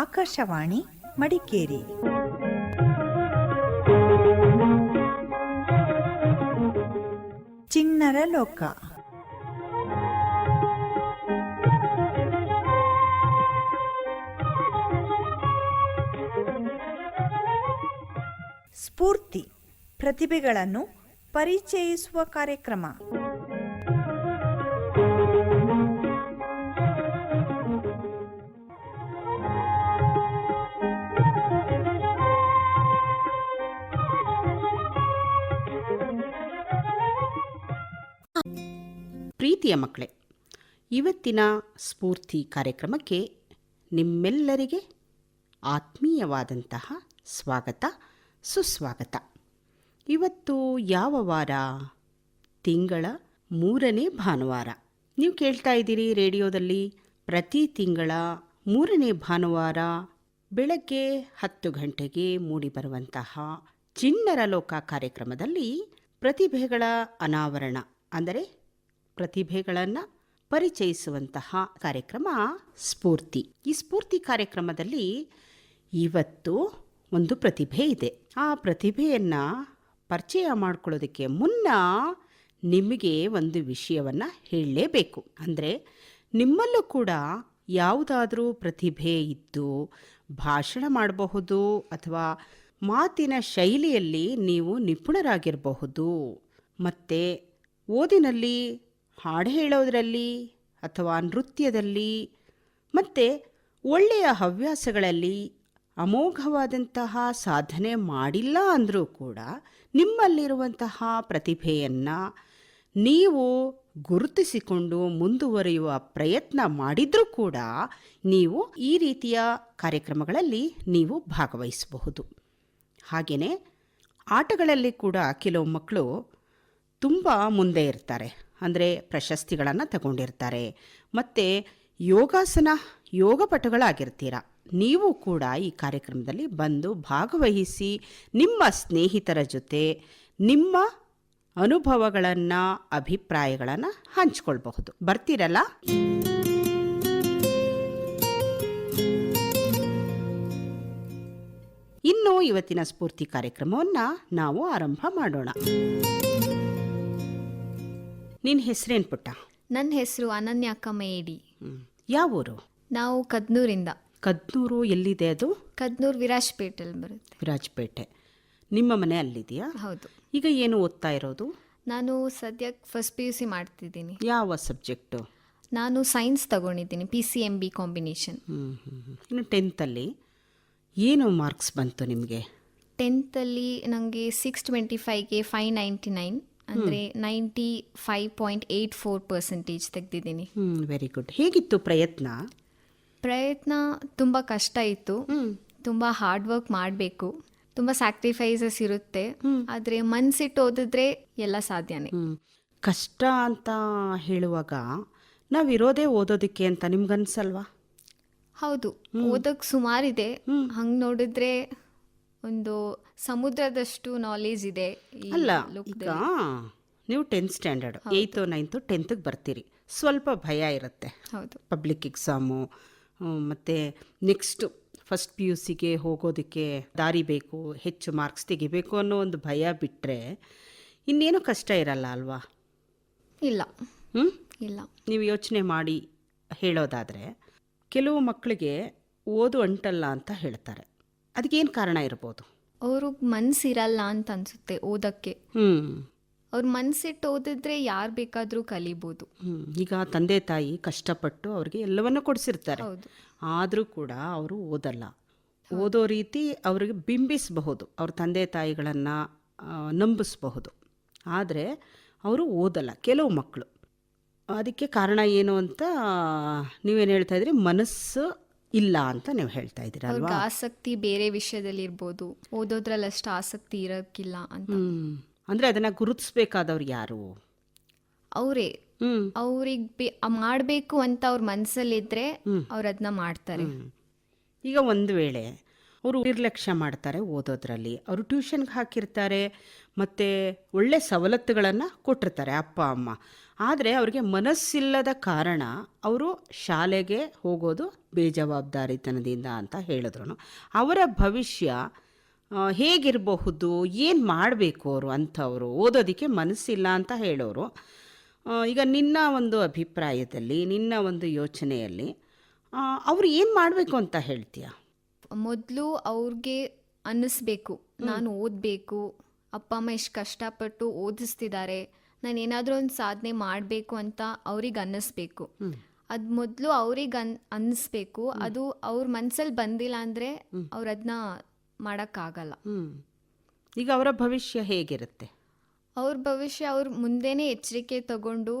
ಆಕಾಶವಾಣಿ ಮಡಿಕೇರಿ. ಚಿಣ್ಣರ ಲೋಕ ಸ್ಫೂರ್ತಿ ಪ್ರತಿಭೆಗಳನ್ನು ಪರಿಚಯಿಸುವ ಕಾರ್ಯಕ್ರಮ. ಪ್ರೀತಿಯ ಮಕ್ಕಳೇ, ಇವತ್ತಿನ ಸ್ಫೂರ್ತಿ ಕಾರ್ಯಕ್ರಮಕ್ಕೆ ನಿಮ್ಮೆಲ್ಲರಿಗೆ ಆತ್ಮೀಯವಾದಂತಹ ಸ್ವಾಗತ, ಸುಸ್ವಾಗತ. ಇವತ್ತು ಯಾವ ವಾರ? ತಿಂಗಳ ಮೂರನೇ ಭಾನುವಾರ. ನೀವು ಕೇಳ್ತಾ ಇದ್ದೀರಿ ರೇಡಿಯೋದಲ್ಲಿ ಪ್ರತಿ ತಿಂಗಳ ಮೂರನೇ ಭಾನುವಾರ ಬೆಳಗ್ಗೆ ಹತ್ತು ಗಂಟೆಗೆ ಮೂಡಿಬರುವಂತಹ ಚಿನ್ನರ ಲೋಕ ಕಾರ್ಯಕ್ರಮದಲ್ಲಿ ಪ್ರತಿಭೆಗಳ ಅನಾವರಣ, ಅಂದರೆ ಪ್ರತಿಭೆಗಳನ್ನು ಪರಿಚಯಿಸುವಂತಹ ಕಾರ್ಯಕ್ರಮ ಸ್ಫೂರ್ತಿ. ಈ ಸ್ಫೂರ್ತಿ ಕಾರ್ಯಕ್ರಮದಲ್ಲಿ ಇವತ್ತು ಒಂದು ಪ್ರತಿಭೆ ಇದೆ. ಆ ಪ್ರತಿಭೆಯನ್ನು ಪರಿಚಯ ಮಾಡ್ಕೊಳ್ಳೋದಕ್ಕೆ ಮುನ್ನ ನಿಮಗೆ ಒಂದು ವಿಷಯವನ್ನು ಹೇಳಲೇಬೇಕು. ಅಂದರೆ ನಿಮ್ಮಲ್ಲೂ ಕೂಡ ಯಾವುದಾದ್ರೂ ಪ್ರತಿಭೆ ಇದ್ದು ಭಾಷಣ ಮಾಡಬಹುದು ಅಥವಾ ಮಾತಿನ ಶೈಲಿಯಲ್ಲಿ ನೀವು ನಿಪುಣರಾಗಿರಬಹುದು. ಮತ್ತು ಓದಿನಲ್ಲಿ ಹಾಡು ಹೇಳೋದರಲ್ಲಿ ಅಥವಾ ನೃತ್ಯದಲ್ಲಿ, ಮತ್ತು ಒಳ್ಳೆಯ ಹವ್ಯಾಸಗಳಲ್ಲಿ ಅಮೋಘವಾದಂತಹ ಸಾಧನೆ ಮಾಡಿಲ್ಲ ಅಂದರೂ ಕೂಡ ನಿಮ್ಮಲ್ಲಿರುವಂತಹ ಪ್ರತಿಭೆಯನ್ನು ನೀವು ಗುರುತಿಸಿಕೊಂಡು ಮುಂದುವರಿಯುವ ಪ್ರಯತ್ನ ಮಾಡಿದರೂ ಕೂಡ ನೀವು ಈ ರೀತಿಯ ಕಾರ್ಯಕ್ರಮಗಳಲ್ಲಿ ನೀವು ಭಾಗವಹಿಸಬಹುದು. ಹಾಗೆಯೇ ಆಟಗಳಲ್ಲಿ ಕೂಡ ಕೆಲವು ಮಕ್ಕಳು ತುಂಬ ಮುಂದೆ ಇರ್ತಾರೆ. ಅಂದರೆ ಪ್ರಶಸ್ತಿಗಳನ್ನು ತಗೊಂಡಿರ್ತಾರೆ. ಮತ್ತು ಯೋಗಾಸನ ಯೋಗಪಟುಗಳಾಗಿರ್ತೀರ ನೀವು ಕೂಡ ಈ ಕಾರ್ಯಕ್ರಮದಲ್ಲಿ ಬಂದು ಭಾಗವಹಿಸಿ ನಿಮ್ಮ ಸ್ನೇಹಿತರ ಜೊತೆ ನಿಮ್ಮ ಅನುಭವಗಳನ್ನು, ಅಭಿಪ್ರಾಯಗಳನ್ನು ಹಂಚ್ಕೊಳ್ಬಹುದು. ಬರ್ತೀರಲ್ಲ? ಇನ್ನು ಇವತ್ತಿನ ಸ್ಫೂರ್ತಿ ಕಾರ್ಯಕ್ರಮವನ್ನು ನಾವು ಆರಂಭ ಮಾಡೋಣ. ನಿನ್ನ ಹೆಸರೇನು ಪುಟ್ಟ? ನನ್ನ ಹೆಸರು ಅನನ್ಯ ಕಮೇಡಿ ಯಾವೂರು? ಯಾವ ಊರು ನಾವು ಕದ್ನೂರಿಂದ. ಕದ್ನೂರು ಎಲ್ಲಿದೆ ಅದು? ಕದ್ನೂರು ವಿರಾಜ್ಪೇಟೆಯಲ್ಲಿ ಬರುತ್ತೆ. ವಿರಾಜ್ಪೇಟೆ. ನಿಮ್ಮ ಮನೆ ಅಲ್ಲಿದೆಯಾ? ಹೌದು. ಈಗ ಏನು ಓದ್ತಾ ಇರೋದು? ನಾನು ಸದ್ಯಕ್ಕೆ ಫಸ್ಟ್ ಪಿ ಯು ಸಿ ಮಾಡ್ತಿದ್ದೀನಿ. ಯಾವ ಸಬ್ಜೆಕ್ಟು? ನಾನು ಸೈನ್ಸ್ ತಗೊಂಡಿದ್ದೀನಿ P C M B combination. ಹ್ಞೂ ಹ್ಞೂ ಇನ್ನು ಟೆಂತಲ್ಲಿ ಏನು ಮಾರ್ಕ್ಸ್ ಬಂತು ನಿಮಗೆ? ಟೆಂತಲ್ಲಿ ನನಗೆ ಸಿಕ್ಸ್ ಟ್ವೆಂಟಿ ಫೈವ್ಗೆ ಫೈವ್ ನೈಂಟಿ ನೈನ್. ಅಂದರೆ ninety five point eight four percentage ತೆಗೆದಿದ್ದೀನಿ. Very good ಹೇಗಿತ್ತು ಪ್ರಯತ್ನ? ಪ್ರಯತ್ನ ತುಂಬ ಕಷ್ಟ ಇತ್ತು. ತುಂಬ ಹಾರ್ಡ್ ವರ್ಕ್ ಮಾಡಬೇಕು. ತುಂಬ ಸ್ಯಾಕ್ರಿಫೈಸಸ್ ಇರುತ್ತೆ. ಆದರೆ ಮನ್ಸಿಟ್ಟು ಓದಿದ್ರೆ ಎಲ್ಲ ಸಾಧ್ಯನೇ. ಕಷ್ಟ ಅಂತ ಹೇಳುವಾಗ ನಾವಿರೋದೇ ಓದೋದಕ್ಕೆ ಅಂತ ನಿಮ್ಗನ್ಸಲ್ವಾ? ಹೌದು. ಓದಕ್ ಸುಮಾರಿದೆ. ಹಂಗೆ ನೋಡಿದ್ರೆ ಒಂದು ಸಮುದ್ರದಷ್ಟು ನಾಲೆಜ್ ಇದೆ ಈ ಅಲ್ಲ ಲೋಕದಲ್ಲಿ. ಈಗ ನೀವು ಟೆಂತ್ ಸ್ಟ್ಯಾಂಡರ್ಡ್ ಏಯ್ತು ನೈನ್ತು ಟೆಂತ್ಗೆ ಬರ್ತೀರಿ. ಸ್ವಲ್ಪ ಭಯ ಇರುತ್ತೆ. ಹೌದು. ಪಬ್ಲಿಕ್ ಎಕ್ಸಾಮು ಮತ್ತು ನೆಕ್ಸ್ಟು ಫಸ್ಟ್ ಪಿ ಯು ಸಿಗೆ ಹೋಗೋದಕ್ಕೆ ದಾರಿ ಬೇಕು ಹೆಚ್ಚು ಮಾರ್ಕ್ಸ್ ತೆಗಿಬೇಕು ಅನ್ನೋ ಒಂದು ಭಯ ಬಿಟ್ಟರೆ ಇನ್ನೇನು ಕಷ್ಟ ಇರಲ್ಲ ಅಲ್ವಾ? ಇಲ್ಲ. ಹ್ಞೂ ಇಲ್ಲ. ನೀವು ಯೋಚನೆ ಮಾಡಿ ಹೇಳೋದಾದರೆ ಕೆಲವು ಮಕ್ಕಳಿಗೆ ಓದು ಅಂಟಲ್ಲ ಅಂತ ಹೇಳ್ತಾರೆ. ಅದಕ್ಕೇನು ಕಾರಣ ಇರ್ಬೋದು? ಅವರು ಮನ್ಸಿರಲ್ಲ ಅಂತ ಅನ್ಸುತ್ತೆ ಓದಕ್ಕೆ. ಹ್ಞೂ ಅವ್ರ ಮನ್ಸಿಟ್ಟು ಓದಿದ್ರೆ ಯಾರು ಬೇಕಾದರೂ ಕಲಿಬೋದು. ಹ್ಞೂ ಈಗ ತಂದೆ ತಾಯಿ ಕಷ್ಟಪಟ್ಟು ಅವ್ರಿಗೆ ಎಲ್ಲವನ್ನೂ ಕೊಡಿಸಿರ್ತಾರೆ. ಹೌದು. ಆದರೂ ಕೂಡ ಅವರು ಓದಲ್ಲ. ಓದೋ ರೀತಿ ಅವ್ರಿಗೆ ಬಿಂಬಿಸಬಹುದು. ಅವ್ರ ತಂದೆ ತಾಯಿಗಳನ್ನು ನಂಬಿಸಬಹುದು. ಆದರೆ ಅವರು ಓದಲ್ಲ. ಕೆಲವು ಮಕ್ಕಳು ಅದಕ್ಕೆ ಕಾರಣ ಏನು ಅಂತ ನೀವೇನು ಹೇಳ್ತಾ ಇದ್ರಿ? ಮನಸ್ಸು ಇಲ್ಲ ಅಂತ ನೀವು ಹೇಳ್ತಾ ಇದ್ದೀರಾ ಇದ್ದೀರಲ್ವಾ ಆಸಕ್ತಿ ಬೇರೆ ವಿಷಯದಲ್ಲಿ ಇರ್ಬೋದು. ಓದೋದ್ರಲ್ಲಿ ಅಷ್ಟು ಆಸಕ್ತಿ ಇರೋಕ್ಕಿಲ್ಲ ಅಂತ. ಅಂದ್ರೆ ಅದನ್ನ ಗುರುತಿಸಬೇಕಾದವ್ರು ಯಾರು? ಅವರೇ. ಅವ್ರಿಗೆ ಮಾಡಬೇಕು ಅಂತ ಅವ್ರ ಮನಸ್ಸಲ್ಲಿದ್ರೆ ಅವ್ರು ಅದನ್ನ ಮಾಡ್ತಾರೆ. ಈಗ ಒಂದು ವೇಳೆ ಅವರು ನಿರ್ಲಕ್ಷ್ಯ ಮಾಡ್ತಾರೆ ಓದೋದ್ರಲ್ಲಿ. ಅವರು ಟ್ಯೂಷನ್ಗೆ ಹಾಕಿರ್ತಾರೆ ಮತ್ತು ಒಳ್ಳೆ ಸವಲತ್ತುಗಳನ್ನು ಕೊಟ್ಟಿರ್ತಾರೆ ಅಪ್ಪ ಅಮ್ಮ. ಆದರೆ ಅವ್ರಿಗೆ ಮನಸ್ಸಿಲ್ಲದ ಕಾರಣ ಅವರು ಶಾಲೆಗೆ ಹೋಗೋದು ಬೇಜವಾಬ್ದಾರಿತನದಿಂದ ಅಂತ ಹೇಳಿದ್ರು ಅವರ ಭವಿಷ್ಯ ಹೇಗಿರಬಹುದು, ಏನು ಮಾಡಬೇಕು ಅವರು ಅಂಥವರು ಓದೋದಕ್ಕೆ ಮನಸ್ಸಿಲ್ಲ ಅಂತ ಹೇಳೋರು. ಈಗ ನಿನ್ನ ಒಂದು ಅಭಿಪ್ರಾಯದಲ್ಲಿ, ನಿನ್ನ ಒಂದು ಯೋಚನೆಯಲ್ಲಿ ಅವರು ಏನು ಮಾಡಬೇಕು ಅಂತ ಹೇಳ್ತೀಯ? ಮೊದಲು ಅವ್ರಿಗೆ ಅನ್ನಿಸ್ಬೇಕು. ನಾನು ಓದಬೇಕು, ಅಪ್ಪ ಅಮ್ಮ ಎಷ್ಟು ಕಷ್ಟಪಟ್ಟು ಓದಿಸ್ತಿದ್ದಾರೆ ನಾನು ಏನಾದರೂ ಒಂದು ಸಾಧನೆ ಮಾಡಬೇಕು ಅಂತ ಅವ್ರಿಗೆ ಅನ್ನಿಸ್ಬೇಕು. ಅದು ಮೊದಲು ಅವ್ರಿಗೆ ಅನ್ ಅನ್ನಿಸ್ಬೇಕು. ಅದು ಅವ್ರ ಮನಸ್ಸಲ್ಲಿ ಬಂದಿಲ್ಲ ಅಂದರೆ ಅವ್ರು ಅದನ್ನ ಮಾಡೋಕ್ಕಾಗಲ್ಲ. ಈಗ ಅವರ ಭವಿಷ್ಯ ಹೇಗಿರುತ್ತೆ? ಅವ್ರ ಭವಿಷ್ಯ ಅವ್ರ ಮುಂದೆನೇ ಎಚ್ಚರಿಕೆ ತಗೊಂಡು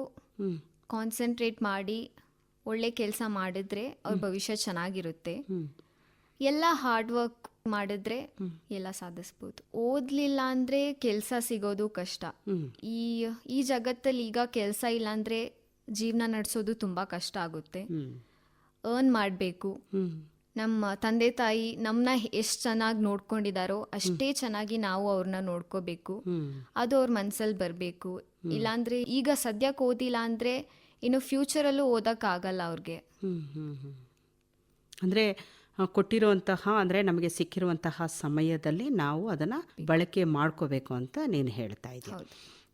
ಕಾನ್ಸಂಟ್ರೇಟ್ ಮಾಡಿ ಒಳ್ಳೆ ಕೆಲಸ ಮಾಡಿದ್ರೆ ಅವ್ರ ಭವಿಷ್ಯ ಚೆನ್ನಾಗಿರುತ್ತೆ. ಎಲ್ಲ ಹಾರ್ಡ್ ವರ್ಕ್ ಮಾಡಿದ್ರೆ ಎಲ್ಲ ಸಾಧಿಸ್ಬೋದು. ಓದ್ಲಿಲ್ಲ ಅಂದ್ರೆ ಕೆಲಸ ಸಿಗೋದು ಕಷ್ಟ. ಈ ಈ ಜಗತ್ತಲ್ಲಿ ಈಗ ಕೆಲಸ ಇಲ್ಲ ಅಂದ್ರೆ ಜೀವನ ನಡೆಸೋದು ತುಂಬಾ ಕಷ್ಟ ಆಗುತ್ತೆ. ಅರ್ನ್ ಮಾಡಬೇಕು. ನಮ್ಮ ತಂದೆ ತಾಯಿ ನಮ್ಮನ್ನ ಎಷ್ಟು ಚೆನ್ನಾಗಿ ನೋಡ್ಕೊಂಡಿದಾರೋ ಅಷ್ಟೇ ಚೆನ್ನಾಗಿ ನಾವು ಅವ್ರನ್ನ ನೋಡ್ಕೋಬೇಕು. ಅದು ಅವ್ರ ಮನ್ಸಲ್ಲಿ ಬರಬೇಕು. ಇಲ್ಲಾಂದ್ರೆ ಈಗ ಸದ್ಯಕ್ಕೆ ಓದಿಲ್ಲ ಅಂದ್ರೆ ಇನ್ನು ಫ್ಯೂಚರಲ್ಲೂ ಓದಕ್ಕಾಗಲ್ಲ ಅವ್ರಿಗೆ. ಅಂದರೆ ಕೊಟ್ಟಿರುವಂತಹ ಅಂದರೆ ನಮಗೆ ಸಿಕ್ಕಿರುವಂತಹ ಸಮಯದಲ್ಲಿ ನಾವು ಅದನ್ನು ಬಳಕೆ ಮಾಡ್ಕೋಬೇಕು ಅಂತ ನೀನು ಹೇಳ್ತಾ ಇದ್ದೆ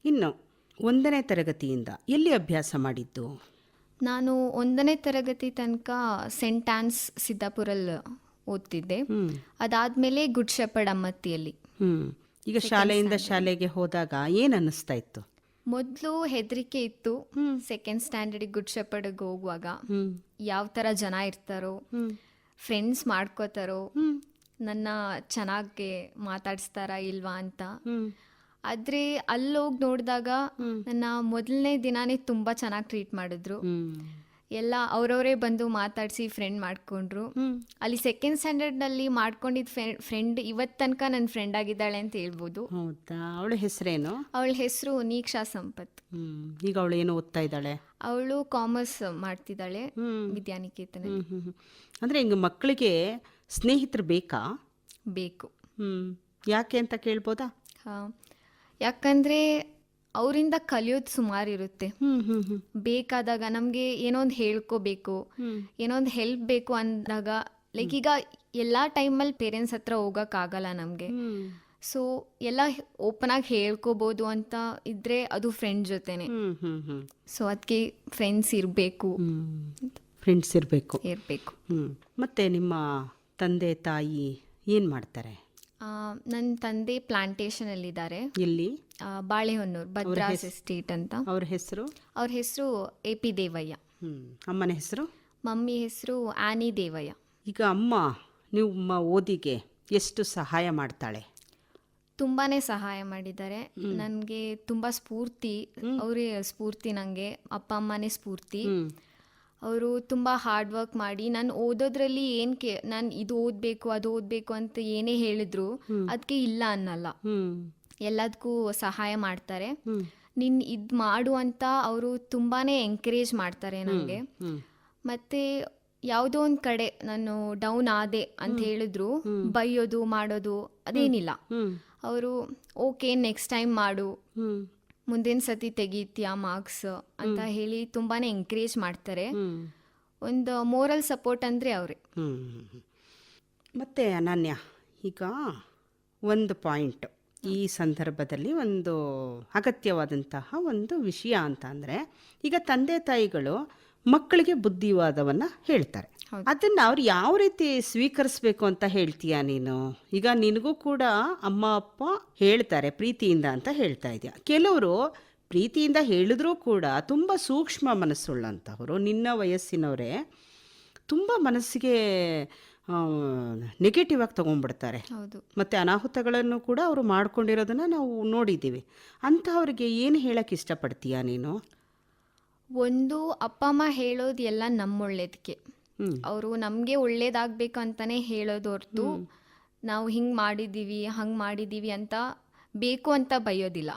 ಇನ್ನು ಒಂದನೇ ತರಗತಿಯಿಂದ ಎಲ್ಲಿ ಅಭ್ಯಾಸ ಮಾಡಿದ್ದು? ನಾನು ಒಂದನೇ ತರಗತಿ ತನಕ ಸೆಂಟ್ ಆನ್ಸ್ ಸಿದ್ದಾಪುರಲ್ಲಿ ಓದ್ತಿದ್ದೆ. ಅದಾದ್ಮೇಲೆ ಗುಡ್ ಶೆಪರ್ಡ್ ಅಮ್ಮತ್ತಿಯಲ್ಲಿ. ಈಗ ಶಾಲೆಯಿಂದ ಶಾಲೆಗೆ ಹೋದಾಗ ಏನು ಅನ್ನಿಸ್ತಾ ಇತ್ತು? ಮೊದಲು ಹೆದರಿಕೆ ಇತ್ತು. ಸೆಕೆಂಡ್ ಸ್ಟ್ಯಾಂಡರ್ಡ್ ಗುಡ್ ಶೆಪರ್ಡ್ಗೆ ಹೋಗುವಾಗ ಯಾವ ತರ ಜನ ಇರ್ತಾರೋ ಫ್ರೆಂಡ್ಸ್ ಮಾಡ್ಕೋತಾರೋ ನನ್ನ ಚೆನ್ನಾಗಿ ಮಾತಾಡಿಸ್ತಾರಾ ಇಲ್ವಾ ಅಂತ. ಆದ್ರೆ ಆದರೆ ಅಲ್ಲೋಗಿ ನೋಡಿದಾಗ ನನ್ನ ಮೊದಲನೇ ದಿನಾನೇ ತುಂಬಾ ಚೆನ್ನಾಗಿ ಟ್ರೀಟ್ ಮಾಡಿದ್ರು. ಎಲ್ಲ ಅವರವರೇ ಬಂದು ಮಾತಾಡಿಸಿ ಫ್ರೆಂಡ್ ಮಾಡಿಕೊಂಡ್ರು. ಅಲ್ಲಿ ಸೆಕೆಂಡ್ ಸ್ಟ್ಯಾಂಡರ್ಡ್ನಲ್ಲಿ ಮಾಡ್ಕೊಂಡಿದ್ದ ಫ್ರೆಂಡ್ ಇವತ್ತು ತನಕ ನನ್ನ ಫ್ರೆಂಡ್ ಆಗಿದ್ದಾಳೆ ಅಂತ ಹೇಳ್ಬೋದು. ಹೌದಾ? ಅವಳ ಹೆಸರೇನು? ಅವಳ ಹೆಸರು ನೀಕ್ಷಾ ಸಂಪತ್. ಈಗ ಅವಳು ಏನು ಓದ್ತಾ ಇದ್ದಾಳೆ? ಅವಳು ಕಾಮರ್ಸ್ ಮಾಡ್ತಿದ್ದಾಳೆ ವಿದ್ಯಾನಿಕೇತನ ಅಂದರೆ ಹಿಂಗೆ ಮಕ್ಕಳಿಗೆ ಸ್ನೇಹಿತರು ಬೇಕಾ? ಬೇಕು. ಯಾಕೆ ಅಂತ ಕೇಳ್ಬೋದಾ? ಹಾ. ಯಾಕಂದ್ರೆ ಅವರಿಂದ ಕಲಿಯೋದು ಸುಮಾರು ಇರುತ್ತೆ. ಹ್ಮ್ ಹ್ಮ್ ಹ್ಞೂ ಬೇಕಾದಾಗ ನಮಗೆ ಏನೋ ಒಂದು ಹೇಳ್ಕೋಬೇಕು ಏನೋ ಒಂದು ಹೆಲ್ಪ್ ಬೇಕು ಅಂದಾಗ ಲೈಕ್ ಈಗ ಎಲ್ಲ ಟೈಮಲ್ಲಿ ಪೇರೆಂಟ್ಸ್ ಹತ್ರ ಹೋಗೋಕ್ಕಾಗಲ್ಲ ನಮಗೆ. ಸೊ ಎಲ್ಲ ಓಪನ್ ಆಗಿ ಹೇಳ್ಕೋಬಹುದು ಅಂತ ಇದ್ರೆ ಅದು ಫ್ರೆಂಡ್ ಜೊತೆನೆ. ಹ್ಮ್ ಹ್ಮ್ ಹ್ಮ್. ಸೊ ಅದಕ್ಕೆ ಫ್ರೆಂಡ್ಸ್ ಇರಬೇಕು. ಫ್ರೆಂಡ್ಸ್ ಇರಬೇಕು. ಇರಬೇಕು. ಮತ್ತು ನಿಮ್ಮ ತಂದೆ ತಾಯಿ ಏನ್ ಮಾಡ್ತಾರೆ? ನನ್ನ ತಂದೆ ಪ್ಲಾಂಟೇಶನಲ್ಲಿದ್ದಾರೆ ಎಲ್ಲಿ? ಬಾಳೆಹೊನ್ನೂರು ಭದ್ರಾಸ್ ಎಸ್ಟೇಟ್ ಅಂತ. ಅವ್ರ ಹೆಸರು? ಅವ್ರ ಹೆಸರು ಎ ಪಿ ದೇವಯ್ಯ. ಅಮ್ಮನ ಹೆಸರು? ಮಮ್ಮಿ ಹೆಸರು ಆನಿ ದೇವಯ್ಯ. ಈಗ ಅಮ್ಮ ನಿಮ್ಮ ಓದಿಗೆ ಎಷ್ಟು ಸಹಾಯ ಮಾಡ್ತಾಳೆ? ತುಂಬಾನೇ ಸಹಾಯ ಮಾಡಿದ್ದಾರೆ. ನನಗೆ ತುಂಬಾ ಸ್ಫೂರ್ತಿ. ಅವರೇ ಸ್ಫೂರ್ತಿ ನನಗೆ ಅಪ್ಪ ಅಮ್ಮನೇ ಸ್ಫೂರ್ತಿ. ಅವರು ತುಂಬ ಹಾರ್ಡ್ ವರ್ಕ್ ಮಾಡಿ ನಾನು ಓದೋದ್ರಲ್ಲಿ ಏನು ಕೇ ನಾನು ಇದು ಓದ್ಬೇಕು ಅದು ಓದ್ಬೇಕು ಅಂತ ಏನೇ ಹೇಳಿದ್ರು ಅದಕ್ಕೆ ಇಲ್ಲ ಅನ್ನಲ್ಲ. ಎಲ್ಲದಕ್ಕೂ ಸಹಾಯ ಮಾಡ್ತಾರೆ. ನಿನ್ ಇದು ಮಾಡು ಅಂತ ಅವರು ತುಂಬಾನೇ ಎಂಕರೇಜ್ ಮಾಡ್ತಾರೆ ನನಗೆ ಮತ್ತೆ ಯಾವುದೋ ಒಂದು ಕಡೆ ನಾನು ಡೌನ್ ಆದೆ ಅಂತ ಹೇಳಿದ್ರು ಬೈಯೋದು ಮಾಡೋದು ಅದೇನಿಲ್ಲ. ಅವರು ಓಕೆ ನೆಕ್ಸ್ಟ್ ಟೈಮ್ ಮಾಡು. ಮುಂದಿನ ಸತಿ ತೆಗೀತೀಯಾ ಮಾರ್ಕ್ಸ್ ಅಂತ ಹೇಳಿ ತುಂಬಾನೇ ಎಂಕರೇಜ್ ಮಾಡ್ತಾರೆ. ಒಂದು ಮೋರಲ್ ಸಪೋರ್ಟ್ ಅಂದರೆ ಅವರೇ. ಮತ್ತೆ ಮತ್ತು ಅನನ್ಯ ಈಗ ಒಂದು ಪಾಯಿಂಟ್ ಈ ಸಂದರ್ಭದಲ್ಲಿ ಒಂದು ಅಗತ್ಯವಾದಂತಹ ಒಂದು ವಿಷಯ ಅಂತ ಅಂದರೆ ಈಗ ತಂದೆ ತಾಯಿಗಳು ಮಕ್ಕಳಿಗೆ ಬುದ್ಧಿವಾದವನ್ನು ಹೇಳ್ತಾರೆ. ಹೌದು. ಅದನ್ನು ಅವ್ರು ಯಾವ ರೀತಿ ಸ್ವೀಕರಿಸ್ಬೇಕು ಅಂತ ಹೇಳ್ತೀಯಾ ನೀನು? ಈಗ ನಿನಗೂ ಕೂಡ ಅಮ್ಮ ಅಪ್ಪ ಹೇಳ್ತಾರೆ ಪ್ರೀತಿಯಿಂದ ಅಂತ ಹೇಳ್ತಾ ಇದೆಯಾ. ಕೆಲವರು ಪ್ರೀತಿಯಿಂದ ಹೇಳಿದ್ರೂ ಕೂಡ ತುಂಬ ಸೂಕ್ಷ್ಮ ಮನಸ್ಸುಳ್ಳಂಥವರು ನಿನ್ನ ವಯಸ್ಸಿನವರೇ ತುಂಬ ಮನಸ್ಸಿಗೆ ನೆಗೆಟಿವ್ ಆಗಿ ತೊಗೊಂಡ್ಬಿಡ್ತಾರೆ. ಹೌದು. ಮತ್ತು ಅನಾಹುತಗಳನ್ನು ಕೂಡ ಅವರು ಮಾಡ್ಕೊಂಡಿರೋದನ್ನು ನಾವು ನೋಡಿದ್ದೀವಿ. ಅಂಥವ್ರಿಗೆ ಏನು ಹೇಳಕ್ಕೆ ಇಷ್ಟಪಡ್ತೀಯಾ ನೀನು? ಒಂದು ಅಪ್ಪ ಅಮ್ಮ ಹೇಳೋದು ಎಲ್ಲ ನಮ್ಮ ಒಳ್ಳೇದಕ್ಕೆ ಹ್ಮ್. ಅವರು ನಮಗೆ ಒಳ್ಳೇದಾಗಬೇಕು ಅಂತಾನೆ ಹೇಳೋದು ಹೊರತು ನಾವು ಹಿಂಗೆ ಮಾಡಿದ್ದೀವಿ ಹಂಗೆ ಮಾಡಿದ್ದೀವಿ ಅಂತ ಬೇಕು ಅಂತ ಬೈಯೋದಿಲ್ಲ.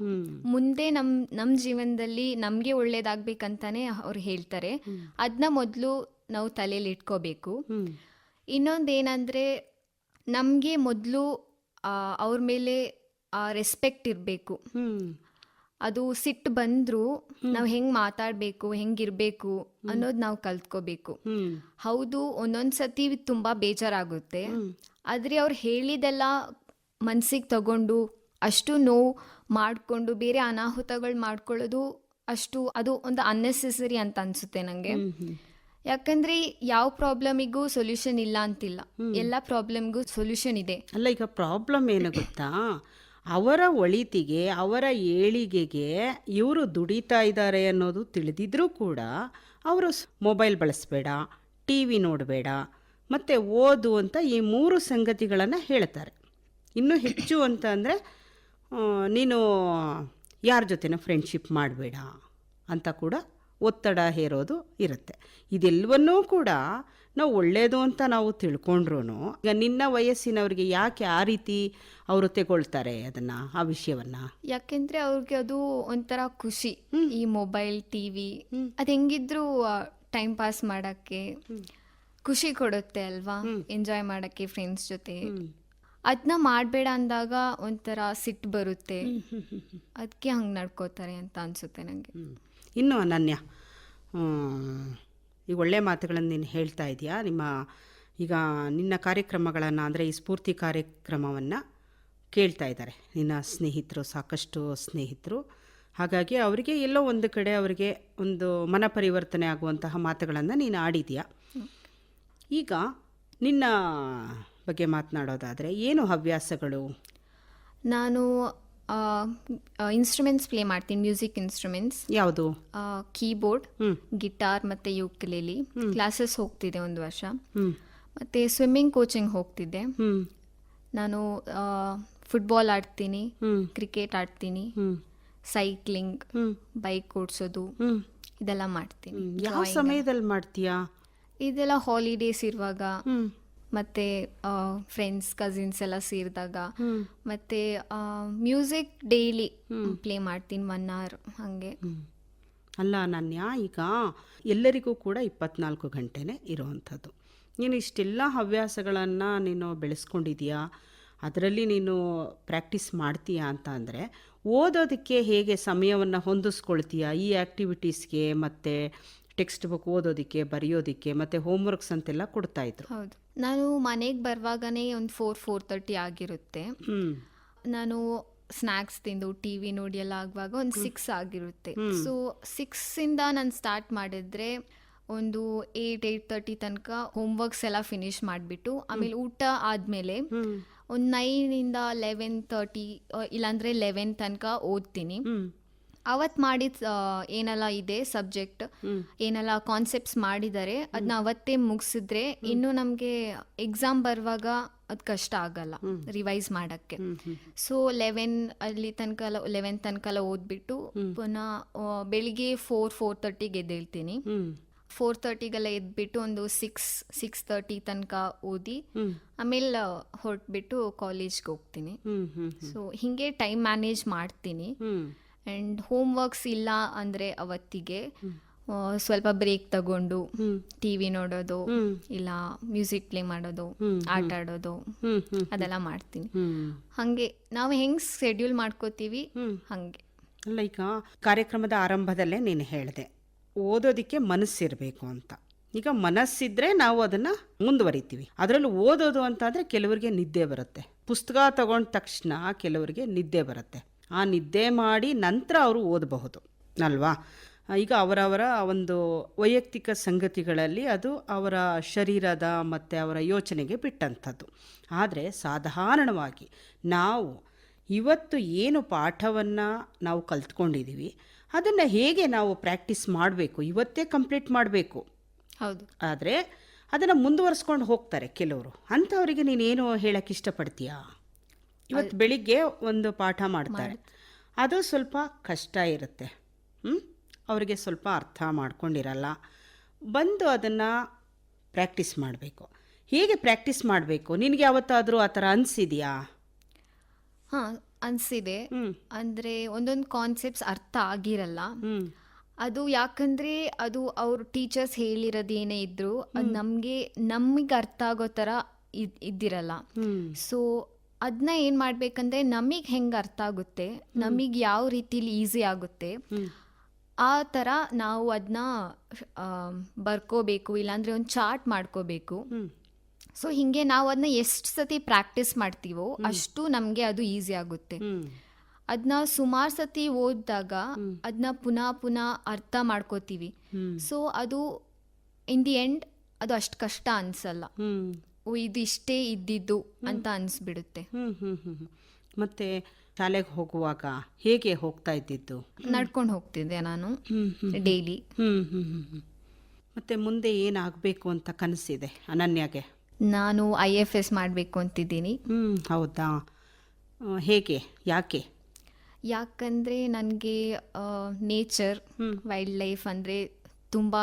ಮುಂದೆ ನಮ್ಮ ನಮ್ಮ ಜೀವನದಲ್ಲಿ ನಮಗೆ ಒಳ್ಳೇದಾಗಬೇಕಂತಾನೆ ಅವ್ರು ಹೇಳ್ತಾರೆ. ಅದನ್ನ ಮೊದಲು ನಾವು ತಲೆಯಲ್ಲಿ ಇಟ್ಕೋಬೇಕು. ಇನ್ನೊಂದೇನಂದ್ರೆ ನಮಗೆ ಮೊದಲು ಅವ್ರ ಮೇಲೆ ರೆಸ್ಪೆಕ್ಟ್ ಇರಬೇಕು. ಅದು ಸಿಟ್ಟು ಬಂದ್ರು ನಾವು ಹೆಂಗ್ ಮಾತಾಡ್ಬೇಕು ಹೆಂಗಿರ್ಬೇಕು ಅನ್ನೋದು ನಾವ್ ಕಲ್ತ್ಕೋಬೇಕು. ಹೌದು ಒಂದೊಂದ್ಸತಿ ಸತಿ ತುಂಬ ಬೇಜಾರಾಗುತ್ತೆ. ಆದ್ರೆ ಅವ್ರು ಹೇಳಿದೆಲ್ಲ ಮನ್ಸಿಗೆ ತಗೊಂಡು ಅಷ್ಟು ನೋವು ಮಾಡ್ಕೊಂಡು ಬೇರೆ ಅನಾಹುತಗಳು ಮಾಡ್ಕೊಳ್ಳೋದು ಅಷ್ಟು ಅದು ಒಂದು ಅನ್ನೆಸೆಸರಿ ಅಂತ ಅನ್ಸುತ್ತೆ ನನಗೆ ಹ್ಮ್ ಯಾಕಂದ್ರೆ ಯಾವ ಪ್ರಾಬ್ಲಮಿಗೂ ಸೊಲ್ಯೂಷನ್ ಇಲ್ಲ ಅಂತಿಲ್ಲ. ಎಲ್ಲ ಪ್ರಾಬ್ಲಮ್ಗೂ ಸೊಲ್ಯೂಷನ್ ಇದೆ. ಅಲ್ಲ ಈಗ ಪ್ರಾಬ್ಲಮ್ ಏನು ಗೊತ್ತಾ? ಅವರ ಒಳಿತಿಗೆ, ಅವರ ಏಳಿಗೆಗೆ ಇವರು ದುಡಿತಾ ಇದ್ದಾರೆ ಅನ್ನೋದು ತಿಳಿದಿದ್ರೂ ಕೂಡ ಅವರು ಮೊಬೈಲ್ ಬಳಸಬೇಡ, ಟಿ ವಿ ನೋಡಬೇಡ, ಮತ್ತು ಓದು ಅಂತ ಈ ಮೂರು ಸಂಗತಿಗಳನ್ನು ಹೇಳ್ತಾರೆ. ಇನ್ನೂ ಹೆಚ್ಚು ಅಂತ ಅಂದರೆ ನೀನು ಯಾರ ಜೊತೆನೂ ಫ್ರೆಂಡ್ಶಿಪ್ ಮಾಡಬೇಡ ಅಂತ ಕೂಡ ಒತ್ತಡ ಹೇರೋದು ಇರುತ್ತೆ. ಇದೆಲ್ಲವನ್ನೂ ಕೂಡ ನಾವು ಒಳ್ಳೆಯದು ಅಂತ ನಾವು ತಿಳ್ಕೊಂಡ್ರೂ ಈಗ ನಿನ್ನ ವಯಸ್ಸಿನವ್ರಿಗೆ ಯಾಕೆ ಆ ರೀತಿ ಅವರು ತಗೊಳ್ತಾರೆ ಅದನ್ನ ಆ ವಿಷಯವನ್ನ? ಯಾಕೆಂದ್ರೆ ಅವ್ರಿಗೆ ಅದು ಒಂಥರ ಖುಷಿ ಈ ಮೊಬೈಲ್ ಟಿವಿ ಅದು ಹೆಂಗಿದ್ರು ಟೈಮ್ ಪಾಸ್ ಮಾಡಕ್ಕೆ ಖುಷಿ ಕೊಡುತ್ತೆ ಅಲ್ವಾ? ಎಂಜಾಯ್ ಮಾಡಕ್ಕೆ ಫ್ರೆಂಡ್ಸ್ ಜೊತೆ. ಅದನ್ನ ಮಾಡಬೇಡ ಅಂದಾಗ ಒಂಥರ ಸಿಟ್ಟು ಬರುತ್ತೆ. ಅದಕ್ಕೆ ಹಂಗೆ ನಡ್ಕೋತಾರೆ ಅಂತ ಅನ್ಸುತ್ತೆ ನನಗೆ ಇನ್ನು ಅನನ್ಯ ಈಗ ಒಳ್ಳೆಯ ಮಾತುಗಳನ್ನು ನೀನು ಹೇಳ್ತಾ ಇದೆಯಾ? ನಿಮ್ಮ ಈಗ ನಿನ್ನ ಕಾರ್ಯಕ್ರಮಗಳನ್ನು ಅಂದರೆ ಈ ಸ್ಫೂರ್ತಿ ಕಾರ್ಯಕ್ರಮವನ್ನು ಕೇಳ್ತಾ ಇದ್ದಾರೆ. ನಿನ್ನ ಸ್ನೇಹಿತರು, ಸಾಕಷ್ಟು ಸ್ನೇಹಿತರು. ಹಾಗಾಗಿ ಅವರಿಗೆ ಎಲ್ಲೋ ಒಂದು ಕಡೆ ಅವರಿಗೆ ಒಂದು ಮನ ಪರಿವರ್ತನೆ ಆಗುವಂತಹ ಮಾತುಗಳನ್ನು ನೀನು ಆಡಿದೆಯಾ? ಈಗ ನಿನ್ನ ಬಗ್ಗೆ ಮಾತನಾಡೋದಾದರೆ ಏನು ಹವ್ಯಾಸಗಳು? ನಾನು ಇನ್ಸ್ಟ್ರೂಮೆಂಟ್ಸ್ ಪ್ಲೇ ಮಾಡ್ತೀನಿ ಮ್ಯೂಸಿಕ್ ಇನ್ಸ್ಟ್ರೂಮೆಂಟ್ಸ್ ಯಾವುದು? ಕೀಬೋರ್ಡ್. ಗಿಟಾರ್ ಮತ್ತು ಯುಕ್ಲೆಲಿ ಕ್ಲಾಸಸ್ ಹೋಗ್ತಿದ್ದೆ ಒಂದು ವರ್ಷ. ಮತ್ತೆ ಸ್ವಿಮ್ಮಿಂಗ್ ಕೋಚಿಂಗ್ ಹೋಗ್ತಿದ್ದೆ. ನಾನು ಫುಟ್ಬಾಲ್ ಆಡ್ತೀನಿ ಕ್ರಿಕೆಟ್ ಆಡ್ತೀನಿ ಸೈಕ್ಲಿಂಗ್ ಬೈಕ್ ಓಡಿಸೋದು ಇದೆಲ್ಲ ಮಾಡ್ತೀನಿ ಯಾವ ಸಮಯದಲ್ಲಿ ಮಾಡ್ತೀಯಾ? ಇದೆಲ್ಲ ಹಾಲಿಡೇಸ್ ಇರುವಾಗ. ಮತ್ತೆ ಫ್ರೆಂಡ್ಸ್ ಕಸಿನ್ಸ್ ಎಲ್ಲ ಸೇರಿದಾಗ ಮತ್ತೆ ಮ್ಯೂಸಿಕ್ ಡೈಲಿ ಪ್ಲೇ ಮಾಡ್ತೀನಿ ಒನ್ ಅವರ್ ಹಾಗೆ. ಅಲ್ಲ ಅಲ್ಲ ಯಾ ಈಗ ಎಲ್ಲರಿಗೂ ಕೂಡ ಇಪ್ಪತ್ನಾಲ್ಕು ಗಂಟೆನೇ ಇರುವಂಥದ್ದು. ನೀನು ಇಷ್ಟೆಲ್ಲ ಹವ್ಯಾಸಗಳನ್ನು ನೀನು ಬೆಳೆಸ್ಕೊಂಡಿದೀಯಾ? ಅದರಲ್ಲಿ ನೀನು ಪ್ರಾಕ್ಟೀಸ್ ಮಾಡ್ತೀಯಾ ಅಂತ ಅಂದರೆ ಓದೋದಕ್ಕೆ ಹೇಗೆ ಸಮಯವನ್ನು ಹೊಂದಿಸ್ಕೊಳ್ತೀಯಾ? ಈ ಆ್ಯಕ್ಟಿವಿಟೀಸ್ಗೆ ಮತ್ತು ಟೆಕ್ಸ್ಟ್ ಬುಕ್ ಓದೋದಕ್ಕೆ ಬರೆಯೋದಕ್ಕೆ ಮತ್ತು ಹೋಮ್ವರ್ಕ್ಸ್ ಅಂತೆಲ್ಲ ಕೊಡ್ತಾಯಿದ್ರು ಹೌದು. ನಾನು ಮನೆಗೆ ಬರುವಾಗನೇ ಒಂದು ಫೋರ್ ಫೋರ್ ತರ್ಟಿ ಆಗಿರುತ್ತೆ. ನಾನು ಸ್ನ್ಯಾಕ್ಸ್ ತಿಂದು ಟಿ ವಿ ನೋಡಿ ಎಲ್ಲ ಆಗುವಾಗ ಒಂದು ಸಿಕ್ಸ್ ಆಗಿರುತ್ತೆ. ಸೊ ಸಿಕ್ಸಿಂದ ನಾನು ಸ್ಟಾರ್ಟ್ ಮಾಡಿದ್ರೆ ಒಂದು ಏಟ್ ಏಟ್ ತರ್ಟಿ ತನಕ ಹೋಮ್ವರ್ಕ್ಸ್ ಎಲ್ಲ ಫಿನಿಶ್ ಮಾಡಿಬಿಟ್ಟು ಆಮೇಲೆ ಊಟ ಆದಮೇಲೆ ಒಂದು ನೈನಿಂದ ಲೆವೆನ್ ತರ್ಟಿ ಇಲ್ಲಾಂದ್ರೆ ಲೆವೆನ್ ತನಕ ಓದ್ತೀನಿ. ಅವತ್ತು ಮಾಡಿದ ಏನೆಲ್ಲ ಇದೆ ಸಬ್ಜೆಕ್ಟ್ ಏನೆಲ್ಲ ಕಾನ್ಸೆಪ್ಟ್ಸ್ ಮಾಡಿದ್ದಾರೆ ಅದನ್ನ ಅವತ್ತೇ ಮುಗಿಸಿದ್ರೆ ಇನ್ನು ನಮಗೆ ಎಕ್ಸಾಮ್ ಬರುವಾಗ ಅದು ಕಷ್ಟ ಆಗಲ್ಲ ರಿವೈಸ್ ಮಾಡಕ್ಕೆ. ಸೊ ಲೆವೆನ್ ಅಲ್ಲಿ ತನಕ ಲೆವೆನ್ ತನಕ ಎಲ್ಲ ಓದ್ಬಿಟ್ಟು ಪುನಃ ಬೆಳಿಗ್ಗೆ ಫೋರ್ ಫೋರ್ ತರ್ಟಿಗೆ ಎದ್ದೇಳ್ತೀನಿ ಫೋರ್ ತರ್ಟಿಗೆಲ್ಲ ಎದ್ಬಿಟ್ಟು ಒಂದು ಸಿಕ್ಸ್ ಸಿಕ್ಸ್ ತರ್ಟಿ ತನಕ ಓದಿ ಆಮೇಲೆ ಹೊರಟ್ಬಿಟ್ಟು ಕಾಲೇಜ್ಗೆ ಹೋಗ್ತೀನಿ. ಸೊ ಹಿಂಗೆ ಟೈಮ್ ಮ್ಯಾನೇಜ್ ಮಾಡ್ತೀನಿ. ಆ್ಯಂಡ್ ಹೋಮ್ ವರ್ಕ್ಸ್ ಇಲ್ಲ ಅಂದ್ರೆ ಅವತ್ತಿಗೆ ಸ್ವಲ್ಪ ಬ್ರೇಕ್ ತಗೊಂಡು ಟಿವಿ ನೋಡೋದು ಇಲ್ಲ ಮ್ಯೂಸಿಕ್ ಪ್ಲೇ ಮಾಡೋದು ಆಟ ಆಡೋದು ಅದೆಲ್ಲ ಮಾಡ್ತೀನಿ. ಹಂಗೆ ನಾವು ಹೆಂಗೆ ಶೆಡ್ಯೂಲ್ ಮಾಡ್ಕೋತೀವಿ? ಹಂಗೆ. ಅಲ್ಲ ಕಾರ್ಯಕ್ರಮದ ಆರಂಭದಲ್ಲೇ ನೀನು ಹೇಳಿದೆ ಓದೋದಕ್ಕೆ ಮನಸ್ಸಿರಬೇಕು ಅಂತ. ಈಗ ಮನಸ್ಸಿದ್ರೆ ನಾವು ಅದನ್ನ ಮುಂದುವರಿತೀವಿ. ಅದರಲ್ಲೂ ಓದೋದು ಅಂತಂದ್ರೆ ಕೆಲವರಿಗೆ ನಿದ್ದೆ ಬರುತ್ತೆ. ಪುಸ್ತಕ ತಗೊಂಡ ತಕ್ಷಣ ಕೆಲವರಿಗೆ ನಿದ್ದೆ ಬರುತ್ತೆ. ಆ ನಿದ್ದೆ ಮಾಡಿ ನಂತರ ಅವರು ಓದಬಹುದು ಅಲ್ವಾ? ಈಗ ಅವರವರ ಒಂದು ವೈಯಕ್ತಿಕ ಸಂಗತಿಗಳಲ್ಲಿ ಅದು ಅವರ ಶರೀರದ ಮತ್ತು ಅವರ ಯೋಚನೆಗೆ ಬಿಟ್ಟಂಥದ್ದು. ಆದರೆ ಸಾಧಾರಣವಾಗಿ ನಾವು ಇವತ್ತು ಏನು ಪಾಠವನ್ನು ನಾವು ಕಲ್ತ್ಕೊಂಡಿದ್ದೀವಿ ಅದನ್ನು ಹೇಗೆ ನಾವು ಪ್ರಾಕ್ಟೀಸ್ ಮಾಡಬೇಕು ಇವತ್ತೇ ಕಂಪ್ಲೀಟ್ ಮಾಡಬೇಕು? ಹೌದು. ಆದರೆ ಅದನ್ನು ಮುಂದುವರಿಸ್ಕೊಂಡು ಹೋಗ್ತಾರೆ ಕೆಲವರು. ಅಂಥವರಿಗೆ ನೀನೇನು ಹೇಳಕ್ಕೆ ಇಷ್ಟಪಡ್ತೀಯಾ? ಇವತ್ತು ಬೆಳಿಗ್ಗೆ ಒಂದು ಪಾಠ ಮಾಡ್ತಾರೆ. ಅದು ಸ್ವಲ್ಪ ಕಷ್ಟ ಇರುತ್ತೆ. ಹ್ಞೂ ಅವರಿಗೆ ಸ್ವಲ್ಪ ಅರ್ಥ ಮಾಡ್ಕೊಂಡಿರಲ್ಲ. ಬಂದು ಅದನ್ನು ಪ್ರಾಕ್ಟೀಸ್ ಮಾಡಬೇಕು. ಹೇಗೆ ಪ್ರಾಕ್ಟೀಸ್ ಮಾಡಬೇಕು? ನಿನಗೆ ಯಾವತ್ತಾದರೂ ಆ ಥರ ಅನಿಸಿದೆಯಾ? ಹಾಂ ಅನಿಸಿದೆ. ಅಂದರೆ ಒಂದೊಂದು ಕಾನ್ಸೆಪ್ಟ್ಸ್ ಅರ್ಥ ಆಗಿರಲ್ಲ. ಅದು ಯಾಕಂದ್ರೆ ಅದು ಅವ್ರ ಟೀಚರ್ಸ್ ಹೇಳಿರೋದೇನೇ ಇದ್ರು ಅದು ನಮಗೆ ನಮಗೆ ಅರ್ಥ ಆಗೋ ಥರ ಇದ್- ಇದ್ದಿರಲ್ಲ. ಸೊ ಅದನ್ನ ಏನು ಮಾಡಬೇಕಂದ್ರೆ ನಮಗೆ ಹೆಂಗೆ ಅರ್ಥ ಆಗುತ್ತೆ ನಮಗೆ ಯಾವ ರೀತಿಲಿ ಈಸಿ ಆಗುತ್ತೆ ಆ ಥರ ನಾವು ಅದನ್ನ ಬರ್ಕೋಬೇಕು ಇಲ್ಲಾಂದರೆ ಒಂದು ಚಾರ್ಟ್ ಮಾಡ್ಕೋಬೇಕು. ಸೊ ಹಿಂಗೆ ನಾವು ಅದನ್ನ ಎಷ್ಟು ಸತಿ ಪ್ರಾಕ್ಟೀಸ್ ಮಾಡ್ತೀವೋ ಅಷ್ಟು ನಮಗೆ ಅದು ಈಸಿ ಆಗುತ್ತೆ. ಅದನ್ನ ಸುಮಾರು ಸತಿ ಓದಿದಾಗ ಅದನ್ನ ಪುನಃ ಪುನಃ ಅರ್ಥ ಮಾಡ್ಕೋತೀವಿ. ಸೊ ಅದು ಇನ್ ದಿ ಎಂಡ್ ಅದು ಅಷ್ಟು ಕಷ್ಟ ಅನ್ಸಲ್ಲ. ಓ ಇದು ಇಷ್ಟೇ ಇದ್ದಿದ್ದು ಅಂತ ಅನ್ಸ್ಬಿಡುತ್ತೆ. ಹ್ಮ್ ಹ್ಮ್ ಹ್ಮ್ ಹ್ಮ್. ಮತ್ತೆ ಶಾಲೆಗೆ ಹೋಗುವಾಗ ಹೇಗೆ ಹೋಗ್ತಾ ಇದ್ದಿದ್ದು? ನಡ್ಕೊಂಡು ಹೋಗ್ತಿದ್ದೆ ನಾನು ಹ್ಮ್ ಹ್ಮ್ ಡೈಲಿ. ಹ್ಮ್ ಹ್ಮ್ ಹ್ಮ್ ಹ್ಮ್. ಮತ್ತೆ ಮುಂದೆ ಏನಾಗಬೇಕು ಅಂತ ಕನಸಿದೆ ಅನನ್ಯಾಗೆ? ನಾನು ಐ ಎಫ್ ಎಸ್ ಮಾಡಬೇಕು ಅಂತಿದ್ದೀನಿ. ಹ್ಮ್ ಹೌದಾ? ಆ, ಹೇಗೆ? ಯಾಕೆ? ಯಾಕಂದರೆ ನನಗೆ ನೇಚರ್ ಹ್ಮ್. ವೈಲ್ಡ್ ಲೈಫ್ ಅಂದರೆ ತುಂಬ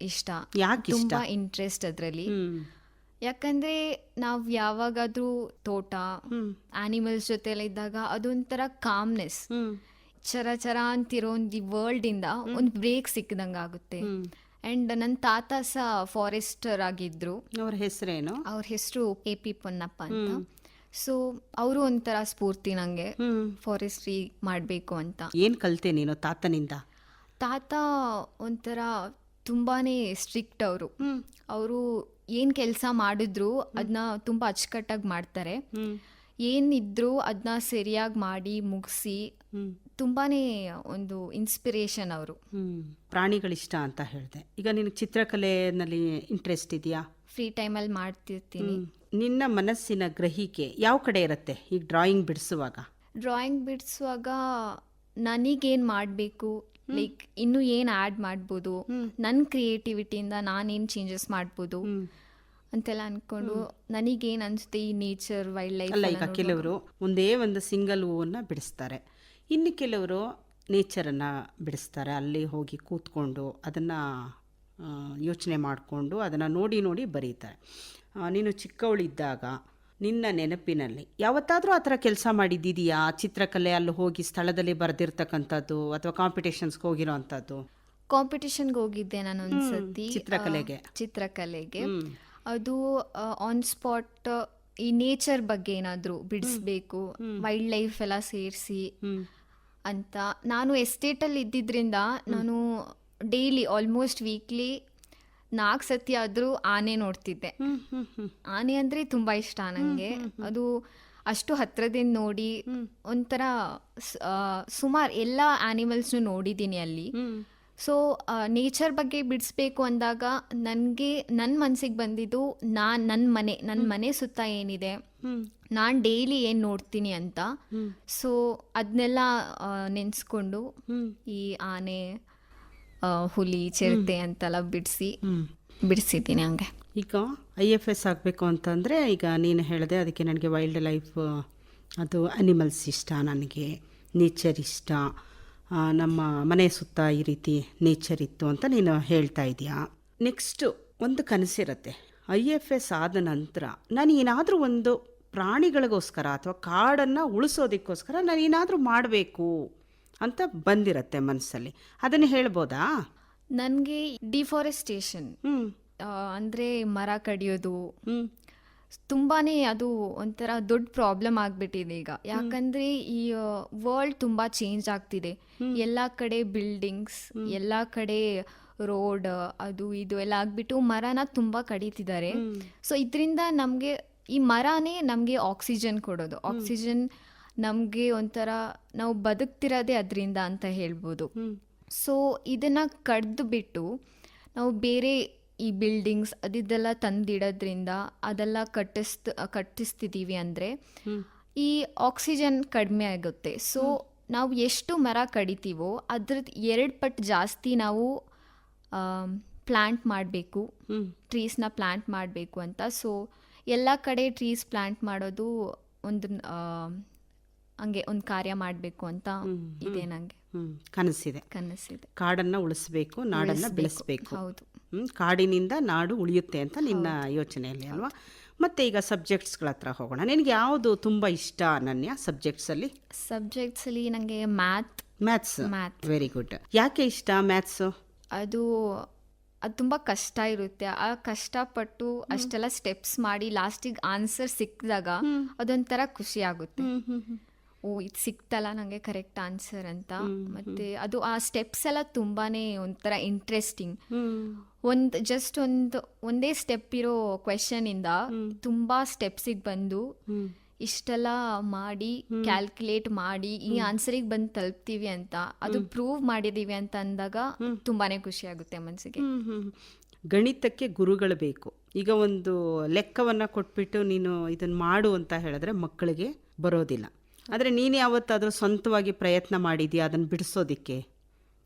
ಇಷ್ಟ. ಯಾಕೆ ಇಷ್ಟ ತುಂಬ ಇಂಟ್ರೆಸ್ಟ್ ಅದರಲ್ಲಿ. ಹ್ಮ್. ಯಾಕಂದರೆ ನಾವು ಯಾವಾಗಾದ್ರೂ ತೋಟ ಆನಿಮಲ್ಸ್ ಜೊತೆ ಇದ್ದಾಗ ಅದೊಂಥರ ಕಾಮ್ನೆಸ್ ಚರ ಚರ ಅಂತಿರೋ ಒಂದು ವರ್ಲ್ಡಿಂದ ಒಂದು ಬ್ರೇಕ್ ಸಿಕ್ಕಿದಂಗೆ ಆಗುತ್ತೆ. ಅಂಡ್ ನನ್ನ ತಾತ ಸಹ ಫಾರೆಸ್ಟರ್ ಆಗಿದ್ರು. ಅವ್ರ ಹೆಸರೇನು? ಅವ್ರ ಹೆಸರು ಎ ಪಿ ಪೊನ್ನಪ್ಪ ಅಂತ. ಸೊ ಅವರು ಒಂಥರ ಸ್ಫೂರ್ತಿ ನಂಗೆ ಫಾರೆಸ್ಟ್ರಿ ಮಾಡಬೇಕು ಅಂತ. ಏನ್ ಕಲ್ತೆ ನೀನು ತಾತನಿಂದ? ತಾತ ಒಂಥರ ತುಂಬಾನೇ ಸ್ಟ್ರಿಕ್ಟ್ ಅವರು. ಅವರು ಏನು ಕೆಲಸ ಮಾಡಿದ್ರು ಅದನ್ನ ತುಂಬ ಅಚ್ಚುಕಟ್ಟಾಗಿ ಮಾಡ್ತಾರೆ. ಏನಿದ್ರು ಅದನ್ನ ಸರಿಯಾಗಿ ಮಾಡಿ ಮುಗಿಸಿ ತುಂಬಾನೇ ತುಂಬಾ ಒಂದು ಇನ್ಸ್ಪಿರೇಷನ್ ಅವರು. ಪ್ರಾಣಿಗಳಿಷ್ಟ ಅಂತ ಹೇಳಿದೆ. ಈಗ ನಿನಗೆ ಚಿತ್ರಕಲೆನಲ್ಲಿ ಇಂಟ್ರೆಸ್ಟ್ ಇದೆಯಾ? ಫ್ರೀ ಟೈಮಲ್ಲಿ ಮಾಡ್ತಿರ್ತೀನಿ. ನಿನ್ನ ಮನಸ್ಸಿನ ಗ್ರಹಿಕೆ ಯಾವ ಕಡೆ ಇರುತ್ತೆ? ಈಗ ಡ್ರಾಯಿಂಗ್ ಬಿಡಿಸುವಾಗ? ಡ್ರಾಯಿಂಗ್ ಬಿಡಿಸುವಾಗ ನನಗೇನು ಮಾಡಬೇಕು? ಲೈಕ್ ಇನ್ನು ಏನು ಆಡ್ ಮಾಡ್ಬೋದು? ನನ್ನ ಕ್ರಿಯೇಟಿವಿಟಿಯಿಂದ ನಾನೇನು ಚೇಂಜಸ್ ಮಾಡ್ಬೋದು. ಅಂತೆಲ್ಲ ಅಂದ್ಕೊಂಡು ನನಗೇನು ಅನ್ಸುತ್ತೆ ಈ ನೇಚರ್ ವೈಲ್ಡ್ ಲೈಫ್ ಲೈಕ್ ಕೆಲವರು ಒಂದೇ ಒಂದು ಸಿಂಗಲ್ ಹೂವನ್ನು ಬಿಡಿಸ್ತಾರೆ. ಇನ್ನು ಕೆಲವರು ನೇಚರನ್ನು ಬಿಡಿಸ್ತಾರೆ. ಅಲ್ಲಿ ಹೋಗಿ ಕೂತ್ಕೊಂಡು ಅದನ್ನು ಯೋಚನೆ ಮಾಡಿಕೊಂಡು ಅದನ್ನು ನೋಡಿ ನೋಡಿ ಬರೀತಾರೆ. ನೀನು ಚಿಕ್ಕವಳಿದ್ದಾಗ ನಿನ್ನ ನೆನಪಿನಲ್ಲಿ. ಯಾವತ್ತಾದರೂ ಆ ಥರ ಕೆಲಸ ಮಾಡಿದ್ದಿದೆಯಾ? ಚಿತ್ರಕಲೆ ಅಲ್ಲಿ ಹೋಗಿ ಸ್ಥಳದಲ್ಲಿ ಬರೆದಿರ್ತಕ್ಕಂಥದ್ದು ಅಥವಾ ಕಾಂಪಿಟೇಷನ್ಸ್ಗೆ ಹೋಗಿರೋ ಅಂಥದ್ದು ಕಾಂಪಿಟಿಷನ್ಗೆ ಹೋಗಿದ್ದೆ ನಾನು ಒಂದ್ಸತಿ ಚಿತ್ರಕಲೆಗೆ. ಚಿತ್ರಕಲೆಗೆ. ಅದು ಆನ್ ಸ್ಪಾಟ್ ಈ ನೇಚರ್ ಬಗ್ಗೆ ಏನಾದರೂ ಬಿಡಿಸ್ಬೇಕು ವೈಲ್ಡ್ ಲೈಫ್ ಎಲ್ಲ ಸೇರಿಸಿ ಅಂತ. ನಾನು ಎಸ್ಟೇಟಲ್ಲಿ ಇದ್ದಿದ್ರಿಂದ ನಾನು ಡೈಲಿ ಆಲ್ಮೋಸ್ಟ್ ವೀಕ್ಲಿ ನಾಲ್ಕು ಸತಿ ಆದರೂ ಆನೆ ನೋಡ್ತಿದ್ದೆ. ಆನೆ ಅಂದರೆ ತುಂಬ ಇಷ್ಟ ನನಗೆ ಅದು ಅಷ್ಟು ಹತ್ರದಿಂದ ನೋಡಿ ಒಂಥರ ಸುಮಾರು ಎಲ್ಲ ಆನಿಮಲ್ಸ್ನು ನೋಡಿದ್ದೀನಿ ಅಲ್ಲಿ. ಸೊ ನೇಚರ್ ಬಗ್ಗೆ ಬಿಡಿಸ್ಬೇಕು ಅಂದಾಗ ನನಗೆ ನನ್ನ ಮನಸ್ಸಿಗೆ ಬಂದಿದ್ದು ನಾ ನನ್ನ ಮನೆ ನನ್ನ ಮನೆ ಸುತ್ತ ಏನಿದೆ. ನಾನು ಡೈಲಿ ಏನು ನೋಡ್ತೀನಿ ಅಂತ. ಸೊ ಅದನ್ನೆಲ್ಲ ನೆನೆಸ್ಕೊಂಡು ಈ ಆನೆ ಹುಲಿ ಚಿರತೆ ಅಂತೆಲ್ಲ ಬಿಡಿಸಿ ಬಿಡಿಸಿದ್ದೀನಿ ಹಂಗೆ. ಈಗ ಐ ಎಫ್ ಎಸ್ ಆಗಬೇಕು ಅಂತಂದರೆ ಈಗ ನೀನು ಹೇಳಿದೆ ಅದಕ್ಕೆ ನನಗೆ ವೈಲ್ಡ್ ಲೈಫ್ ಅದು ಅನಿಮಲ್ಸ್ ಇಷ್ಟ ನನಗೆ ನೇಚರ್ ಇಷ್ಟ ನಮ್ಮ ಮನೆ ಸುತ್ತ ಈ ರೀತಿ ನೇಚರ್ ಇತ್ತು ಅಂತ ನೀನು ಹೇಳ್ತಾ ಇದೀಯಾ? ನೆಕ್ಸ್ಟು ಒಂದು ಕನಸಿರುತ್ತೆ. ಐ ಎಫ್ ಎಸ್ ಆದ ನಂತರ ನಾನು ಏನಾದರೂ ಒಂದು ಪ್ರಾಣಿಗಳಿಗೋಸ್ಕರ ಅಥವಾ ಕಾಡನ್ನು ಉಳಿಸೋದಕ್ಕೋಸ್ಕರ ನಾನು ಏನಾದರೂ ಮಾಡಬೇಕು. ಅಂತ ಬಂದಿರತ್ತೆ ಮನಸ್ಸಲ್ಲಿ. ಅದನ್ನು ಹೇಳ್ಬೋದಾ? ನನಗೆ ಡಿಫಾರೆಸ್ಟೇಷನ್ ಅಂದ್ರೆ ಮರ ಕಡಿಯೋದು. ತುಂಬಾನೇ ಅದು ಒಂಥರ ದೊಡ್ಡ ಪ್ರಾಬ್ಲಮ್ ಆಗ್ಬಿಟ್ಟಿದೆ ಈಗ. ಯಾಕಂದ್ರೆ ಈ ವರ್ಲ್ಡ್ ತುಂಬಾ ಚೇಂಜ್ ಆಗ್ತಿದೆ. ಎಲ್ಲ ಕಡೆ ಬಿಲ್ಡಿಂಗ್ಸ್ ಎಲ್ಲ ಕಡೆ ರೋಡ್ ಅದು ಇದು ಎಲ್ಲ ಆಗ್ಬಿಟ್ಟು ಮರನ ತುಂಬಾ ಕಡಿತಿದ್ದಾರೆ. ಸೊ ಇದರಿಂದ ನಮಗೆ ಈ ಮರನೇ ನಮಗೆ ಆಕ್ಸಿಜನ್ ಕೊಡೋದು. ಆಕ್ಸಿಜನ್ ನಮಗೆ ಒಂಥರ ನಾವು ಬದುಕ್ತಿರೋದೇ ಅದರಿಂದ ಅಂತ ಹೇಳ್ಬೋದು. ಸೊ ಇದನ್ನು ಕಡ್ದು ಬಿಟ್ಟು ನಾವು ಬೇರೆ ಈ ಬಿಲ್ಡಿಂಗ್ಸ್ ಅದಿದ್ದೆಲ್ಲ ತಂದಿಡೋದ್ರಿಂದ ಅದೆಲ್ಲ ಕಟ್ಟಿಸ್ತ ಕಟ್ಟಿಸ್ತಿದ್ದೀವಿ ಅಂದರೆ ಈ ಆಕ್ಸಿಜನ್ ಕಡಿಮೆ ಆಗುತ್ತೆ. ಸೊ ನಾವು ಎಷ್ಟು ಮರ ಕಡಿತೀವೋ ಅದ್ರದ್ದು ಎರಡು ಪಟ್ಟು ಜಾಸ್ತಿ ನಾವು ಪ್ಲ್ಯಾಂಟ್ ಮಾಡಬೇಕು. ಟ್ರೀಸ್ನ ಪ್ಲ್ಯಾಂಟ್ ಮಾಡಬೇಕು ಅಂತ. ಸೊ ಎಲ್ಲ ಕಡೆ ಟ್ರೀಸ್ ಪ್ಲ್ಯಾಂಟ್ ಮಾಡೋದು ಒಂದು ಹಂಗೆ ಒಂದು ಕಾರ್ಯ ಮಾಡಬೇಕು ಅಂತ ಇದೆ ನನಗೆ ಕನಸಿದೆ. ಕನಸಿದೆ. ಕಾಡನ್ನು ಉಳಿಸ್ಬೇಕು ನಾಡನ್ನು ಬೆಳೆಸಬೇಕು. ಹೌದು. ಕಾಡಿನಿಂದ ನಾಡು ಉಳಿಯುತ್ತೆ ಅಂತ ನಿನ್ನ ಯೋಚನೆಯಲ್ಲಿ ಅಲ್ವಾ? ಮತ್ತೆ ಈಗ ಸಬ್ಜೆಕ್ಟ್ಸ್ಗಳ ಹತ್ರ ಹೋಗೋಣ. ನಿನಗೆ ಯಾವುದು ತುಂಬ ಇಷ್ಟ ಅನನ್ಯ ಸಬ್ಜೆಕ್ಟ್ಸಲ್ಲಿ? ಸಬ್ಜೆಕ್ಟ್ಸಲ್ಲಿ ನನಗೆ math. Maths. Math. Very good ಯಾಕೆ ಇಷ್ಟ ಮ್ಯಾಥ್ಸು? ಅದು ಅದು ತುಂಬ ಕಷ್ಟ ಇರುತ್ತೆ. ಆ ಕಷ್ಟಪಟ್ಟು ಅಷ್ಟೆಲ್ಲ ಸ್ಟೆಪ್ಸ್ ಮಾಡಿ ಲಾಸ್ಟಿಗೆ ಆನ್ಸರ್ ಸಿಕ್ಕಿದಾಗ ಅದೊಂಥರ ಖುಷಿ ಆಗುತ್ತೆ. ಓ ಇದು ಸಿಕ್ತಲ್ಲ ನನಗೆ ಕರೆಕ್ಟ್ ಆನ್ಸರ್ ಅಂತ. ಮತ್ತೆ ಅದು ಆ ಸ್ಟೆಪ್ಸ್ ಎಲ್ಲ ತುಂಬಾನೇ ಒಂಥರ ಇಂಟ್ರೆಸ್ಟಿಂಗ್ ಒಂದು ಜಸ್ಟ್ ಒಂದು ಒಂದೇ ಸ್ಟೆಪ್ ಇರೋ ಕ್ವೆಶನ್ ಇಂದ ತುಂಬಾ ಸ್ಟೆಪ್ಸಿಗೆ ಬಂದು ಇಷ್ಟೆಲ್ಲ ಮಾಡಿ ಕ್ಯಾಲ್ಕುಲೇಟ್ ಮಾಡಿ ಈ ಆನ್ಸರಿಗೆ ಬಂದು ತಲುಪ್ತೀವಿ ಅಂತ ಅದು ಪ್ರೂವ್ ಮಾಡಿದೀವಿ ಅಂತ ಅಂದಾಗ ತುಂಬಾನೇ ಖುಷಿ ಆಗುತ್ತೆ ಮನಸ್ಸಿಗೆ. ಗಣಿತಕ್ಕೆ ಗುರುಗಳು ಬೇಕು. ಈಗ ಒಂದು ಲೆಕ್ಕವನ್ನು ಕೊಟ್ಬಿಟ್ಟು ನೀನು ಇದನ್ನು ಮಾಡು ಅಂತ ಹೇಳಿದ್ರೆ ಮಕ್ಕಳಿಗೆ ಬರೋದಿಲ್ಲ. ಆದರೆ ನೀನು ಯಾವತ್ತಾದರೂ ಸ್ವಂತವಾಗಿ ಪ್ರಯತ್ನ ಮಾಡಿದ್ಯಾ ಅದನ್ನು ಬಿಡಿಸೋದಕ್ಕೆ?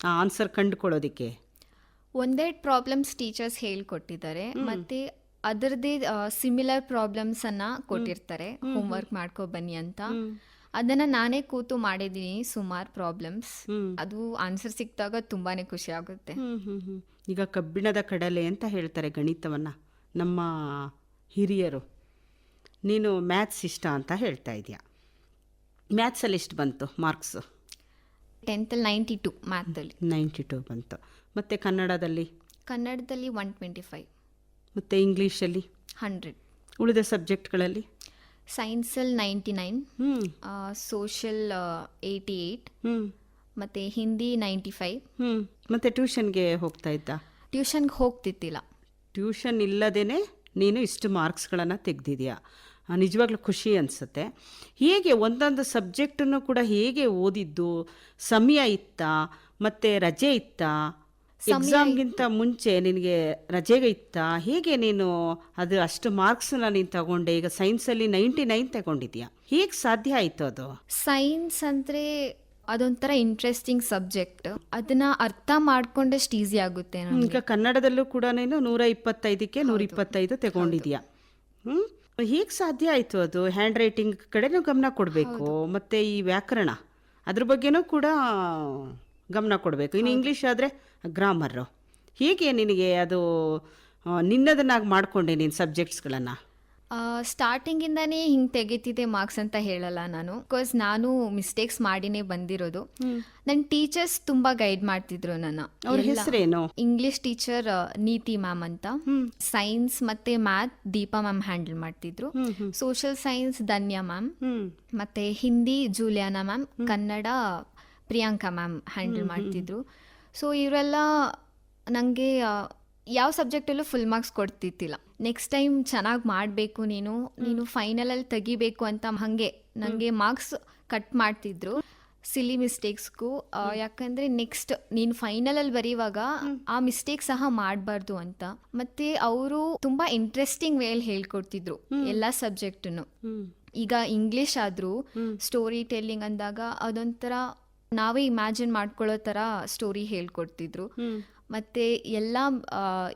ಆ ಆನ್ಸರ್ ಕಂಡುಕೊಳ್ಳೋದಿಕ್ಕೆ? ಒಂದೇ ಪ್ರಾಬ್ಲಮ್ಸ್ ಟೀಚರ್ಸ್ ಹೇಳ್ಕೊಟ್ಟಿದ್ದಾರೆ. ಮತ್ತೆ ಅದರದೇ ಸಿಮಿಲರ್ ಪ್ರಾಬ್ಲಮ್ಸ್ ಅನ್ನ ಕೊಟ್ಟಿರ್ತಾರೆ. ಹೋಮ್. ವರ್ಕ್ ಮಾಡ್ಕೊ ಬನ್ನಿ ಅಂತ. ಅದನ್ನ ನಾನೇ ಕೂತು ಮಾಡಿದೀನಿ ಸುಮಾರು ಪ್ರಾಬ್ಲಮ್ಸ್ ಅದು ಆನ್ಸರ್ ಸಿಕ್ಕಿದಾಗ ತುಂಬಾನೇ ಖುಷಿ ಆಗುತ್ತೆ. ಈಗ ಕಬ್ಬಿಣದ ಕಡಲೆ ಅಂತ ಹೇಳ್ತಾರೆ ಗಣಿತವನ್ನ ನಮ್ಮ ಹಿರಿಯರು. ನೀನು ಮ್ಯಾಥ್ಸ್ ಇಷ್ಟ ಅಂತ ಹೇಳ್ತಾ ಇದೆಯಾ? ಮ್ಯಾಥ್ಸಲ್ಲಿ ಎಷ್ಟು ಬಂತು? ಮಾರ್ಕ್ಸು ಟೆಂತಲ್ಲಿ ನೈಂಟಿ ಟು ಮ್ಯಾಥಲ್ಲಿ ನೈಂಟಿ ಟು ಬಂತು. ಮತ್ತು ಕನ್ನಡದಲ್ಲಿ? ಕನ್ನಡದಲ್ಲಿ ಒನ್ ಟ್ವೆಂಟಿ ಫೈವ್ ಮತ್ತು ಇಂಗ್ಲೀಷಲ್ಲಿ ಹಂಡ್ರೆಡ್ ಉಳಿದ ಸಬ್ಜೆಕ್ಟ್ಗಳಲ್ಲಿ ಸೈನ್ಸಲ್ಲಿ ನೈಂಟಿ ನೈನ್ ಹ್ಞೂ ಸೋಷಲ್ ಏಯ್ಟಿ ಏಯ್ಟ್ ಹ್ಞೂ ಮತ್ತು ಹಿಂದಿ ನೈಂಟಿ ಫೈವ್ ಹ್ಞೂ ಮತ್ತು ಟ್ಯೂಷನ್ಗೆ ಹೋಗ್ತಾ ಇದ್ದ? ಟ್ಯೂಷನ್ಗೆ ಹೋಗ್ತಿತ್ತಿಲ್ಲ ಟ್ಯೂಷನ್ ಇಲ್ಲದೇ ನೀನು ಇಷ್ಟು ಮಾರ್ಕ್ಸ್ಗಳನ್ನು ತೆಗೆದಿದ್ಯಾ? ನಿಜವಾಗ್ಲೂ ಖುಷಿ ಅನಿಸುತ್ತೆ. ಹೇಗೆ ಒಂದೊಂದು ಸಬ್ಜೆಕ್ಟನ್ನು ಕೂಡ ಹೇಗೆ ಓದಿದ್ದು ಸಮಯ ಇತ್ತಾ ಮತ್ತು ರಜೆ ಇತ್ತಾ ಎಕ್ಸಾಮ್ಗಿಂತ ಮುಂಚೆ ನಿನಗೆ ರಜೆಗೆ ಇತ್ತಾ ಹೇಗೆ ನೀನು ಅದು ಅಷ್ಟು ಮಾರ್ಕ್ಸನ್ನ ನೀನು ತಗೊಂಡೆ ಈಗ ಸೈನ್ಸಲ್ಲಿ ನೈಂಟಿ ನೈನ್ ತಗೊಂಡಿದ್ಯಾ? ಹೇಗೆ ಸಾಧ್ಯ ಆಯಿತು ಅದು? ಸೈನ್ಸ್ ಅಂದರೆ ಅದೊಂಥರ ಇಂಟ್ರೆಸ್ಟಿಂಗ್ ಸಬ್ಜೆಕ್ಟ್ ಅದನ್ನ ಅರ್ಥ ಮಾಡ್ಕೊಂಡಷ್ಟು ಈಸಿ ಆಗುತ್ತೆ. ಈಗ ಕನ್ನಡದಲ್ಲೂ ಕೂಡ ನೀನು ನೂರ ಇಪ್ಪತ್ತೈದಕ್ಕೆ ನೂರ ಇಪ್ಪತ್ತೈದು ತಗೊಂಡಿದ್ಯಾ? ಹ್ಞೂ ಹೇಗೆ ಸಾಧ್ಯ ಆಯಿತು ಅದು? ಹ್ಯಾಂಡ್ ರೈಟಿಂಗ್ ಕಡೆನೂ ಗಮನ ಕೊಡಬೇಕು ಮತ್ತು ಈ ವ್ಯಾಕರಣ ಅದ್ರ ಬಗ್ಗೆನೂ ಕೂಡ ಗಮನ ಕೊಡಬೇಕು. ಇನ್ನು ಇಂಗ್ಲೀಷ್ ಆದರೆ ಗ್ರಾಮರು ಹೇಗೆ ನಿನಗೆ ಅದು ನಿನ್ನದನ್ನಾಗಿ ಮಾಡಿಕೊಂಡೆ ನೀನು ಸಬ್ಜೆಕ್ಟ್ಸ್ಗಳನ್ನು ಸ್ಟಾರ್ಟಿಂಗಿಂದಾನೇ ಹಿಂಗೆ ತೆಗಿತಿದ್ದೆ ಮಾರ್ಕ್ಸ್ ಅಂತ ಹೇಳಲ್ಲ ನಾನು. ಬಿಕಾಸ್ ನಾನು ಮಿಸ್ಟೇಕ್ಸ್ ಮಾಡಿನೇ ಬಂದಿರೋದು. ನನ್ನ ಟೀಚರ್ಸ್ ತುಂಬಾ ಗೈಡ್ ಮಾಡ್ತಿದ್ರು ನನ್ನ. ಅವ್ರ ಹೆಸರೇನು? ಇಂಗ್ಲಿಷ್ ಟೀಚರ್ ನೀತಿ ಮ್ಯಾಮ್ ಅಂತ. ಸೈನ್ಸ್ ಮತ್ತೆ ಮ್ಯಾಥ್ ದೀಪಾ ಮ್ಯಾಮ್ ಹ್ಯಾಂಡಲ್ ಮಾಡ್ತಿದ್ರು. ಸೋಷಿಯಲ್ ಸೈನ್ಸ್ ಧನ್ಯ ಮ್ಯಾಮ್ ಮತ್ತೆ Hindi Juliana ma'am Kannada Priyanka ma'am handle ಮಾಡ್ತಿದ್ರು. ಸೊ ಇವರೆಲ್ಲ ನನಗೆ ಯಾವ ಸಬ್ಜೆಕ್ಟಲ್ಲೂ ಫುಲ್ ಮಾರ್ಕ್ಸ್ ಕೊಡ್ತಿದ್ದಿಲ್ಲ. ನೆಕ್ಸ್ಟ್ ಟೈಮ್ ಚೆನ್ನಾಗಿ ಮಾಡಬೇಕು ನೀನು ನೀನು ಫೈನಲಲ್ಲಿ ತೆಗಿಬೇಕು ಅಂತ ಹಂಗೆ ನನಗೆ ಮಾರ್ಕ್ಸ್ ಕಟ್ ಮಾಡ್ತಿದ್ರು. ಸಿಲಿ ಮಿಸ್ಟೇಕ್ಸ್ಗೂ ಯಾಕಂದ್ರೆ ನೆಕ್ಸ್ಟ್ ನೀನು ಫೈನಲಲ್ಲಿ ಬರೀವಾಗ ಆ ಮಿಸ್ಟೇಕ್ ಸಹ ಮಾಡಬಾರ್ದು ಅಂತ. ಮತ್ತೆ ಅವರು ತುಂಬಾ ಇಂಟ್ರೆಸ್ಟಿಂಗ್ ವೇಲ್ ಹೇಳ್ಕೊಡ್ತಿದ್ರು ಎಲ್ಲ ಸಬ್ಜೆಕ್ಟನ್ನು ಈಗ ಇಂಗ್ಲಿಷ್ ಆದ್ರೂ ಸ್ಟೋರಿ ಟೆಲ್ಲಿಂಗ್ ಅಂದಾಗ ಅದೊಂಥರ ನಾವೇ ಇಮ್ಯಾಜಿನ್ ಮಾಡ್ಕೊಳ್ಳೋ ಥರ ಸ್ಟೋರಿ ಹೇಳ್ಕೊಡ್ತಿದ್ರು. ಮತ್ತೆ ಎಲ್ಲ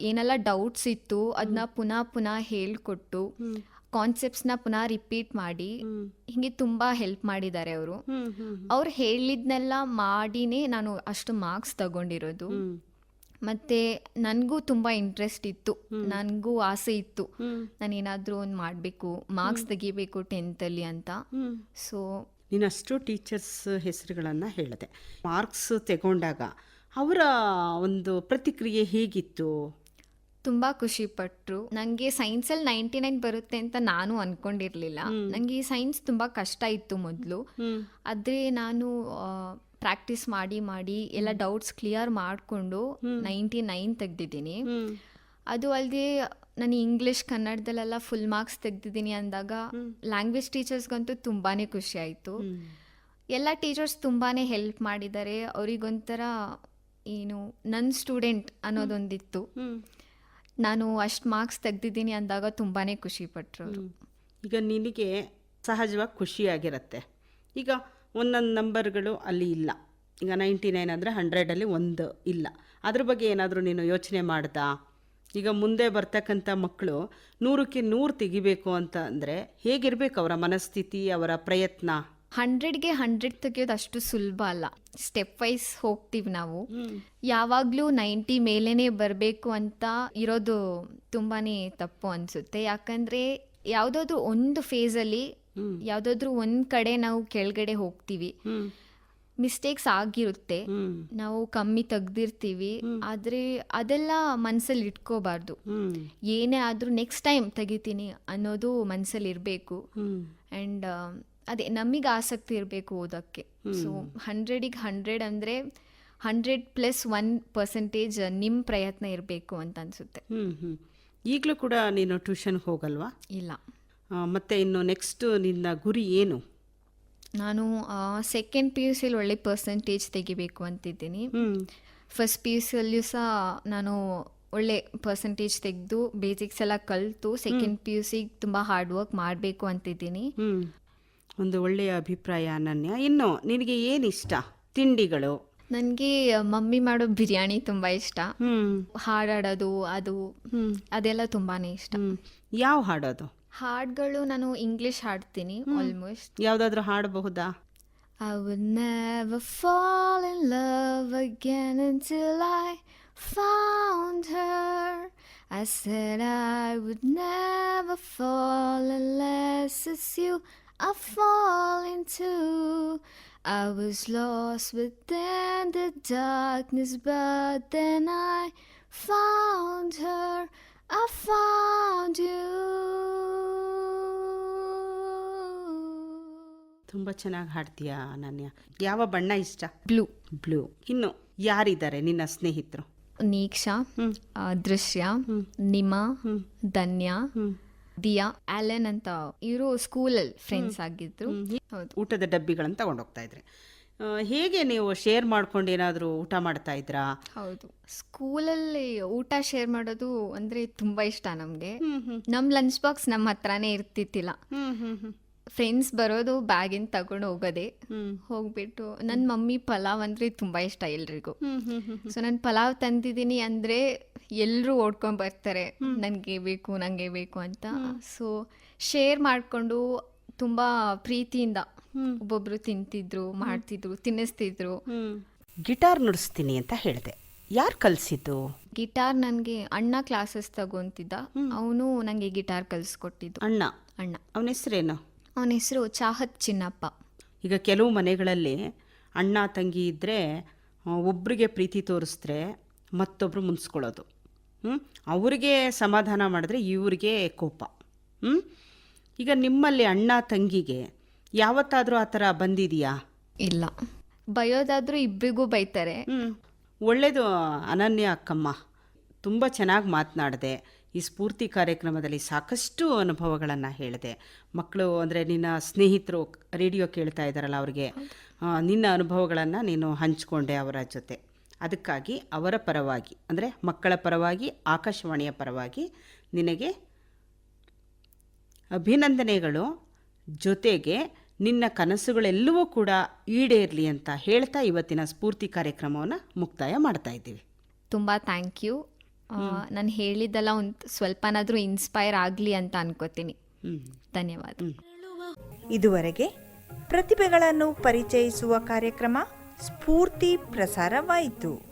ಏನೆಲ್ಲ ಡೌಟ್ಸ್ ಇತ್ತು ಅದನ್ನ ಪುನಃ ಪುನಃ ಹೇಳ್ಕೊಟ್ಟು ಕಾನ್ಸೆಪ್ಟ್ಸ್ನ ಪುನಃ ರಿಪೀಟ್ ಮಾಡಿ ಹಿಂಗೆ ತುಂಬಾ ಹೆಲ್ಪ್ ಮಾಡಿದ್ದಾರೆ ಅವರು. ಅವ್ರು ಹೇಳಿದ್ನೆಲ್ಲ ಮಾಡಿನೇ ನಾನು ಅಷ್ಟು ಮಾರ್ಕ್ಸ್ ತಗೊಂಡಿರೋದು. ಮತ್ತೆ ನನಗೂ ತುಂಬಾ ಇಂಟ್ರೆಸ್ಟ್ ಇತ್ತು. ನನಗೂ ಆಸೆ ಇತ್ತು. ನಾನು ಏನಾದರೂ ಒಂದು ಮಾಡಬೇಕು ಮಾರ್ಕ್ಸ್ ತೆಗಿಬೇಕು ಟೆಂತಲ್ಲಿ ಅಂತ. ಸೊ ನೀನಷ್ಟು ಟೀಚರ್ಸ್ ಹೆಸರುಗಳನ್ನು ಹೇಳಿದೆ. ಮಾರ್ಕ್ಸ್ ತಗೊಂಡಾಗ ಅವರ ಒಂದು ಪ್ರತಿಕ್ರಿಯೆ ಹೇಗಿತ್ತು? ತುಂಬ ಖುಷಿ ಪಟ್ರು ನನಗೆ ಸೈನ್ಸಲ್ಲಿ ನೈಂಟಿ ನೈನ್ ಬರುತ್ತೆ ಅಂತ ನಾನು ಅನ್ಕೊಂಡಿರ್ಲಿಲ್ಲ. ನನಗೆ ಈ ಸೈನ್ಸ್ ತುಂಬಾ ಕಷ್ಟ ಇತ್ತು ಮೊದಲು. ಆದ್ರೆ ನಾನು ಪ್ರಾಕ್ಟೀಸ್ ಮಾಡಿ ಮಾಡಿ ಎಲ್ಲ ಡೌಟ್ಸ್ ಕ್ಲಿಯರ್ ಮಾಡಿಕೊಂಡು ನೈಂಟಿ ನೈನ್ ತೆಗ್ದಿದ್ದೀನಿ. ಅದು ಅಲ್ಲದೆ ನಾನು ಇಂಗ್ಲಿಷ್ ಕನ್ನಡದಲ್ಲೆಲ್ಲ ಫುಲ್ ಮಾರ್ಕ್ಸ್ ತೆಗ್ದಿದ್ದೀನಿ ಅಂದಾಗ ಲ್ಯಾಂಗ್ವೇಜ್ ಟೀಚರ್ಸ್ಗಂತೂ ತುಂಬಾ ಖುಷಿ ಆಯಿತು. ಎಲ್ಲ ಟೀಚರ್ಸ್ ತುಂಬಾ ಹೆಲ್ಪ್ ಮಾಡಿದ್ದಾರೆ. ಅವರಿಗೊಂಥರ ಏನು ನನ್ನ ಸ್ಟೂಡೆಂಟ್ ಅನ್ನೋದೊಂದಿತ್ತು. ನಾನು ಅಷ್ಟು ಮಾರ್ಕ್ಸ್ ತೆಗ್ದಿದ್ದೀನಿ ಅಂದಾಗ ತುಂಬಾ ಖುಷಿ ಪಟ್ಟರು ಈಗ ನಿನಗೆ ಸಹಜವಾಗಿ ಖುಷಿಯಾಗಿರುತ್ತೆ. ಈಗ ಒಂದೊಂದು ನಂಬರ್ಗಳು ಅಲ್ಲಿ ಇಲ್ಲ. ಈಗ ನೈಂಟಿ ನೈನ್ ಅಂದರೆ ಹಂಡ್ರೆಡಲ್ಲಿ ಒಂದು ಇಲ್ಲ. ಅದ್ರ ಬಗ್ಗೆ ಏನಾದರೂ ನೀನು ಯೋಚನೆ ಮಾಡ್ದಾ? ಈಗ ಮುಂದೆ ಬರ್ತಕ್ಕಂಥ ಮಕ್ಕಳು ನೂರಕ್ಕೆ ನೂರು ತೆಗಿಬೇಕು ಅಂತ ಅಂದರೆ ಹೇಗಿರಬೇಕು ಅವರ ಮನಸ್ಥಿತಿ ಅವರ ಪ್ರಯತ್ನ? ಹಂಡ್ರೆಡ್ಗೆ ಹಂಡ್ರೆಡ್ ತೆಗಿಯೋದು ಅಷ್ಟು ಸುಲಭ ಅಲ್ಲ. ಸ್ಟೆಪ್ ವೈಸ್ ಹೋಗ್ತೀವಿ ನಾವು. ಯಾವಾಗಲೂ ನೈಂಟಿ ಮೇಲೇನೆ ಬರಬೇಕು ಅಂತ ಇರೋದು ತುಂಬಾನೇ ತಪ್ಪು ಅನಿಸುತ್ತೆ. ಯಾಕಂದರೆ ಯಾವುದಾದ್ರೂ ಒಂದು ಫೇಸಲ್ಲಿ ಯಾವುದಾದ್ರೂ ಒಂದ್ ಕಡೆ ನಾವು ಕೆಳಗಡೆ ಹೋಗ್ತೀವಿ. ಮಿಸ್ಟೇಕ್ಸ್ ಆಗಿರುತ್ತೆ. ನಾವು ಕಮ್ಮಿ ತೆಗ್ದಿರ್ತೀವಿ. ಆದ್ರೆ ಅದೆಲ್ಲ ಮನಸ್ಸಲ್ಲಿ ಇಟ್ಕೋಬಾರ್ದು. ಏನೇ ಆದ್ರೂ ನೆಕ್ಸ್ಟ್ ಟೈಮ್ ತೆಗಿತೀನಿ ಅನ್ನೋದು ಮನಸ್ಸಲ್ಲಿ ಇರಬೇಕು. ಅಂಡ್ ಆ್ಯಂಡ್ ಅದೇ ನಮಗೆ ಆಸಕ್ತಿ ಇರಬೇಕು ಓದೋಕ್ಕೆ. ಸೊ ಹಂಡ್ರೆಡಿಗೆ ಹಂಡ್ರೆಡ್ ಅಂದರೆ ಹಂಡ್ರೆಡ್ ಪ್ಲಸ್ ಒನ್ ಪರ್ಸೆಂಟೇಜ್ ನಿಮ್ಮ ಪ್ರಯತ್ನ ಇರಬೇಕು ಅಂತ ಅನಿಸುತ್ತೆ. ಹ್ಞೂ ಈಗಲೂ ಕೂಡ ನೀನು ಟ್ಯೂಷನ್ ಹೋಗಲ್ವಾ? ಇಲ್ಲ. ಮತ್ತೆ ಇನ್ನು ನೆಕ್ಸ್ಟ್ ನಿನ್ನ ಗುರಿ ಏನು? ನಾನು ಸೆಕೆಂಡ್ ಪಿ ಯು ಸಿಲಿ ಒಳ್ಳೆ ಪರ್ಸೆಂಟೇಜ್ ತೆಗಿಬೇಕು ಅಂತಿದ್ದೀನಿ. ಫಸ್ಟ್ ಪಿ ಯು ಸಿಯಲ್ಲಿಯೂ ಸಹ ನಾನು ಒಳ್ಳೆ ಪರ್ಸೆಂಟೇಜ್ ತೆಗೆದು ಬೇಸಿಕ್ಸ್ ಎಲ್ಲ ಕಲಿತು ಸೆಕೆಂಡ್ ಪಿ ಯು ಸಿಗೆ ತುಂಬ ಹಾರ್ಡ್ ವರ್ಕ್ ಮಾಡಬೇಕು ಅಂತಿದ್ದೀನಿ. ಒಂದು ಒಳ್ಳೆಯ ಅಭಿಪ್ರಾಯ ಅನನ್ಯ. ಇನ್ನು ನಿನಗೆ ಏನು ಇಷ್ಟ ತಿಂಡಿಗಳು? ನನಗೆ ಮಮ್ಮಿ ಮಾಡೋ ಬಿರಿಯಾನಿ ತುಂಬ ಇಷ್ಟ. ಹ್ಮ್. ಹಾಡಾಡೋದು ಅದು ಹ್ಮ್. ಅದೆಲ್ಲ ತುಂಬಾ ಇಷ್ಟ. ಹ್ಮ್. ಯಾವ ಹಾಡೋದು? ಹಾಡುಗಳು ನಾನು ಇಂಗ್ಲಿಷ್ ಹಾಡ್ತೀನಿ ಆಲ್ಮೋಸ್ಟ್ ಯಾವ್ದಾದ್ರು ಹಾಡಬಹುದಾ? I would never fall in love again until I found her. I said I would never fall unless it's you. I fall into. I was lost within the darkness, but then I found her. I found you. ತುಂಬ ಚೆನ್ನಾಗಿ ಹಾಡ್ತೀಯಾ ಅನನ್ಯ ಯಾವ ಬಣ್ಣ ಇಷ್ಟ blue blue ಇನ್ನು ಯಾರಿದ್ದಾರೆ ನಿನ್ನ ಸ್ನೇಹಿತರು ನೀಕ್ಷಾ. ದೃಶ್ಯ ನಿಮ ಧನ್ಯ. ದಿಯಾ ಆಲೆನ್ ಅಂತ ಇವರು ಸ್ಕೂಲಲ್ಲಿ ಫ್ರೆಂಡ್ಸ್ ಆಗಿದ್ರು. ಹೌದು. ಊಟದ ಡಬ್ಬಿಗಳನ್ನು ತಗೊಂಡೋಗ್ತಾ ಇದ್ರಿ. ಆ, ಹೇಗೆ ನೀವು ಶೇರ್ ಮಾಡ್ಕೊಂಡು ಏನಾದರೂ ಊಟ ಮಾಡ್ತಾ ಇದ್ರಾ? ಹೌದು. ಸ್ಕೂಲಲ್ಲಿ ಊಟ ಶೇರ್ ಮಾಡೋದು ಅಂದ್ರೆ ತುಂಬಾ ಇಷ್ಟ ನಮ್ಗೆ. ಹ್ಮ್ ಹ್ಮ್. ನಮ್ ಲಂಚ್ ಬಾಕ್ಸ್ ನಮ್ಮ ಹತ್ರನೇ ಇರ್ತಿತ್ತಿಲ್ಲ. ಹ್ಮ್ ಹ್ಮ್ ಹ್ಮ್. ಫ್ರೆಂಡ್ಸ್ ಬರೋದು ಬ್ಯಾಗಿನ ತಗೊಂಡು ಹೋಗೋದೆ. ಹೋಗ್ಬಿಟ್ಟು ನನ್ನ ಮಮ್ಮಿ ಪಲಾವ್ ಅಂದ್ರೆ ತುಂಬಾ ಇಷ್ಟ ಎಲ್ರಿಗೂ. ಸೊ ನಾನು ಪಲಾವ್ ತಂದಿದ್ದೀನಿ ಅಂದರೆ ಎಲ್ಲರೂ ಓಡ್ಕೊಂಡು ಬರ್ತಾರೆ. ನನಗೆ ಬೇಕು ನನಗೆ ಬೇಕು ಅಂತ. ಸೊ ಶೇರ್ ಮಾಡಿಕೊಂಡು ತುಂಬ ಪ್ರೀತಿಯಿಂದ ಒಬ್ಬೊಬ್ರು ತಿಂತಿದ್ರು ಮಾಡ್ತಿದ್ರು ತಿನ್ನಿಸ್ತಿದ್ರು. ಗಿಟಾರ್ ನುಡಿಸ್ತೀನಿ ಅಂತ ಹೇಳಿದೆ. ಯಾರು ಕಲಿಸಿದ್ದು? ಗಿಟಾರ್ ನನಗೆ ಅಣ್ಣ ಕ್ಲಾಸಸ್ ತಗೊಂತಿದ್ದ. ಅವನು ನನಗೆ ಗಿಟಾರ್ ಕಲಿಸ್ಕೊಟ್ಟಿದ್ದು. ಅಣ್ಣ? ಅಣ್ಣ. ಅವನ ಹೆಸರೇನು? ಅವನ ಹೆಸರು ಚಾಹತ್ ಚಿನ್ನಪ್ಪ. ಈಗ ಕೆಲವು ಮನೆಗಳಲ್ಲಿ ಅಣ್ಣ ತಂಗಿ ಇದ್ದರೆ ಒಬ್ಬರಿಗೆ ಪ್ರೀತಿ ತೋರಿಸಿದ್ರೆ ಮತ್ತೊಬ್ಬರು ಮುನ್ಸ್ಕೊಳ್ಳೋದು. ಹ್ಞೂ ಅವ್ರಿಗೆ ಸಮಾಧಾನ ಮಾಡಿದ್ರೆ ಇವ್ರಿಗೆ ಕೋಪ. ಹ್ಞೂ ಈಗ ನಿಮ್ಮಲ್ಲಿ ಅಣ್ಣ ತಂಗಿಗೆ ಯಾವತ್ತಾದರೂ ಆ ಥರ ಬಂದಿದೆಯಾ? ಇಲ್ಲ. ಬಯೋದಾದರೂ ಇಬ್ಬರಿಗೂ ಬೈತಾರೆ. ಹ್ಞೂ ಒಳ್ಳೆಯದು ಅನನ್ಯ ಅಕ್ಕಮ್ಮ. ತುಂಬ ಚೆನ್ನಾಗಿ ಮಾತನಾಡಿದೆ. ಈ ಸ್ಫೂರ್ತಿ ಕಾರ್ಯಕ್ರಮದಲ್ಲಿ ಸಾಕಷ್ಟು ಅನುಭವಗಳನ್ನು ಹೇಳಿದೆ. ಮಕ್ಕಳು ಅಂದರೆ ನಿನ್ನ ಸ್ನೇಹಿತರು ರೇಡಿಯೋ ಕೇಳ್ತಾ ಇದ್ದಾರಲ್ಲ ಅವ್ರಿಗೆ ನಿನ್ನ ಅನುಭವಗಳನ್ನು ನೀನು ಹಂಚಿಕೊಂಡೆ ಅವರ ಜೊತೆ. ಅದಕ್ಕಾಗಿ ಅವರ ಪರವಾಗಿ, ಅಂದರೆ ಮಕ್ಕಳ ಪರವಾಗಿ, ಆಕಾಶವಾಣಿಯ ಪರವಾಗಿ ನಿನಗೆ ಅಭಿನಂದನೆಗಳು. ಜೊತೆಗೆ ನಿನ್ನ ಕನಸುಗಳೆಲ್ಲವೂ ಕೂಡ ಈಡೇರಲಿ ಅಂತ ಹೇಳ್ತಾ ಇವತ್ತಿನ ಸ್ಫೂರ್ತಿ ಕಾರ್ಯಕ್ರಮವನ್ನು ಮುಕ್ತಾಯ ಮಾಡ್ತಾ ಇದ್ದೀವಿ. ತುಂಬ ಥ್ಯಾಂಕ್ ಯು ನಾನು ಹೇಳಿದ್ದೆಲ್ಲ ಒಂದು ಸ್ವಲ್ಪನಾದರೂ ಇನ್ಸ್ಪೈರ್ ಆಗಲಿ ಅಂತ ಅನ್ಕೋತೀನಿ. ಹ್ಞೂ ಧನ್ಯವಾದ. ಇದುವರೆಗೆ ಪ್ರತಿಭೆಗಳನ್ನು ಪರಿಚಯಿಸುವ ಕಾರ್ಯಕ್ರಮ ಸ್ಫೂರ್ತಿ ಪ್ರಸಾರವಾಯಿತು.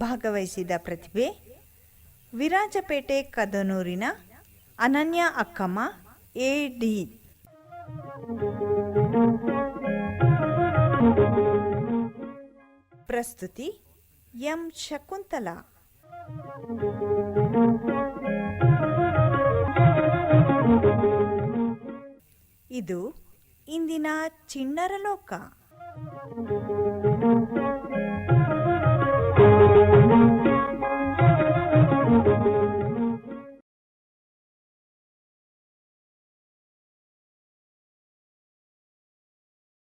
ಭಾಗವಹಿಸಿದ ಪ್ರತಿಭೆ ವಿರಾಜಪೇಟೆ ಕದನೂರಿನ ಅನನ್ಯ ಅಕ್ಕಮ್ಮ ಎ ಡಿ ಪ್ರಸ್ತುತಿ ಎಂ ಶಕುಂತಲಾ. ಇದು ಇಂದಿನ ಚಿಣ್ಣರ ಲೋಕ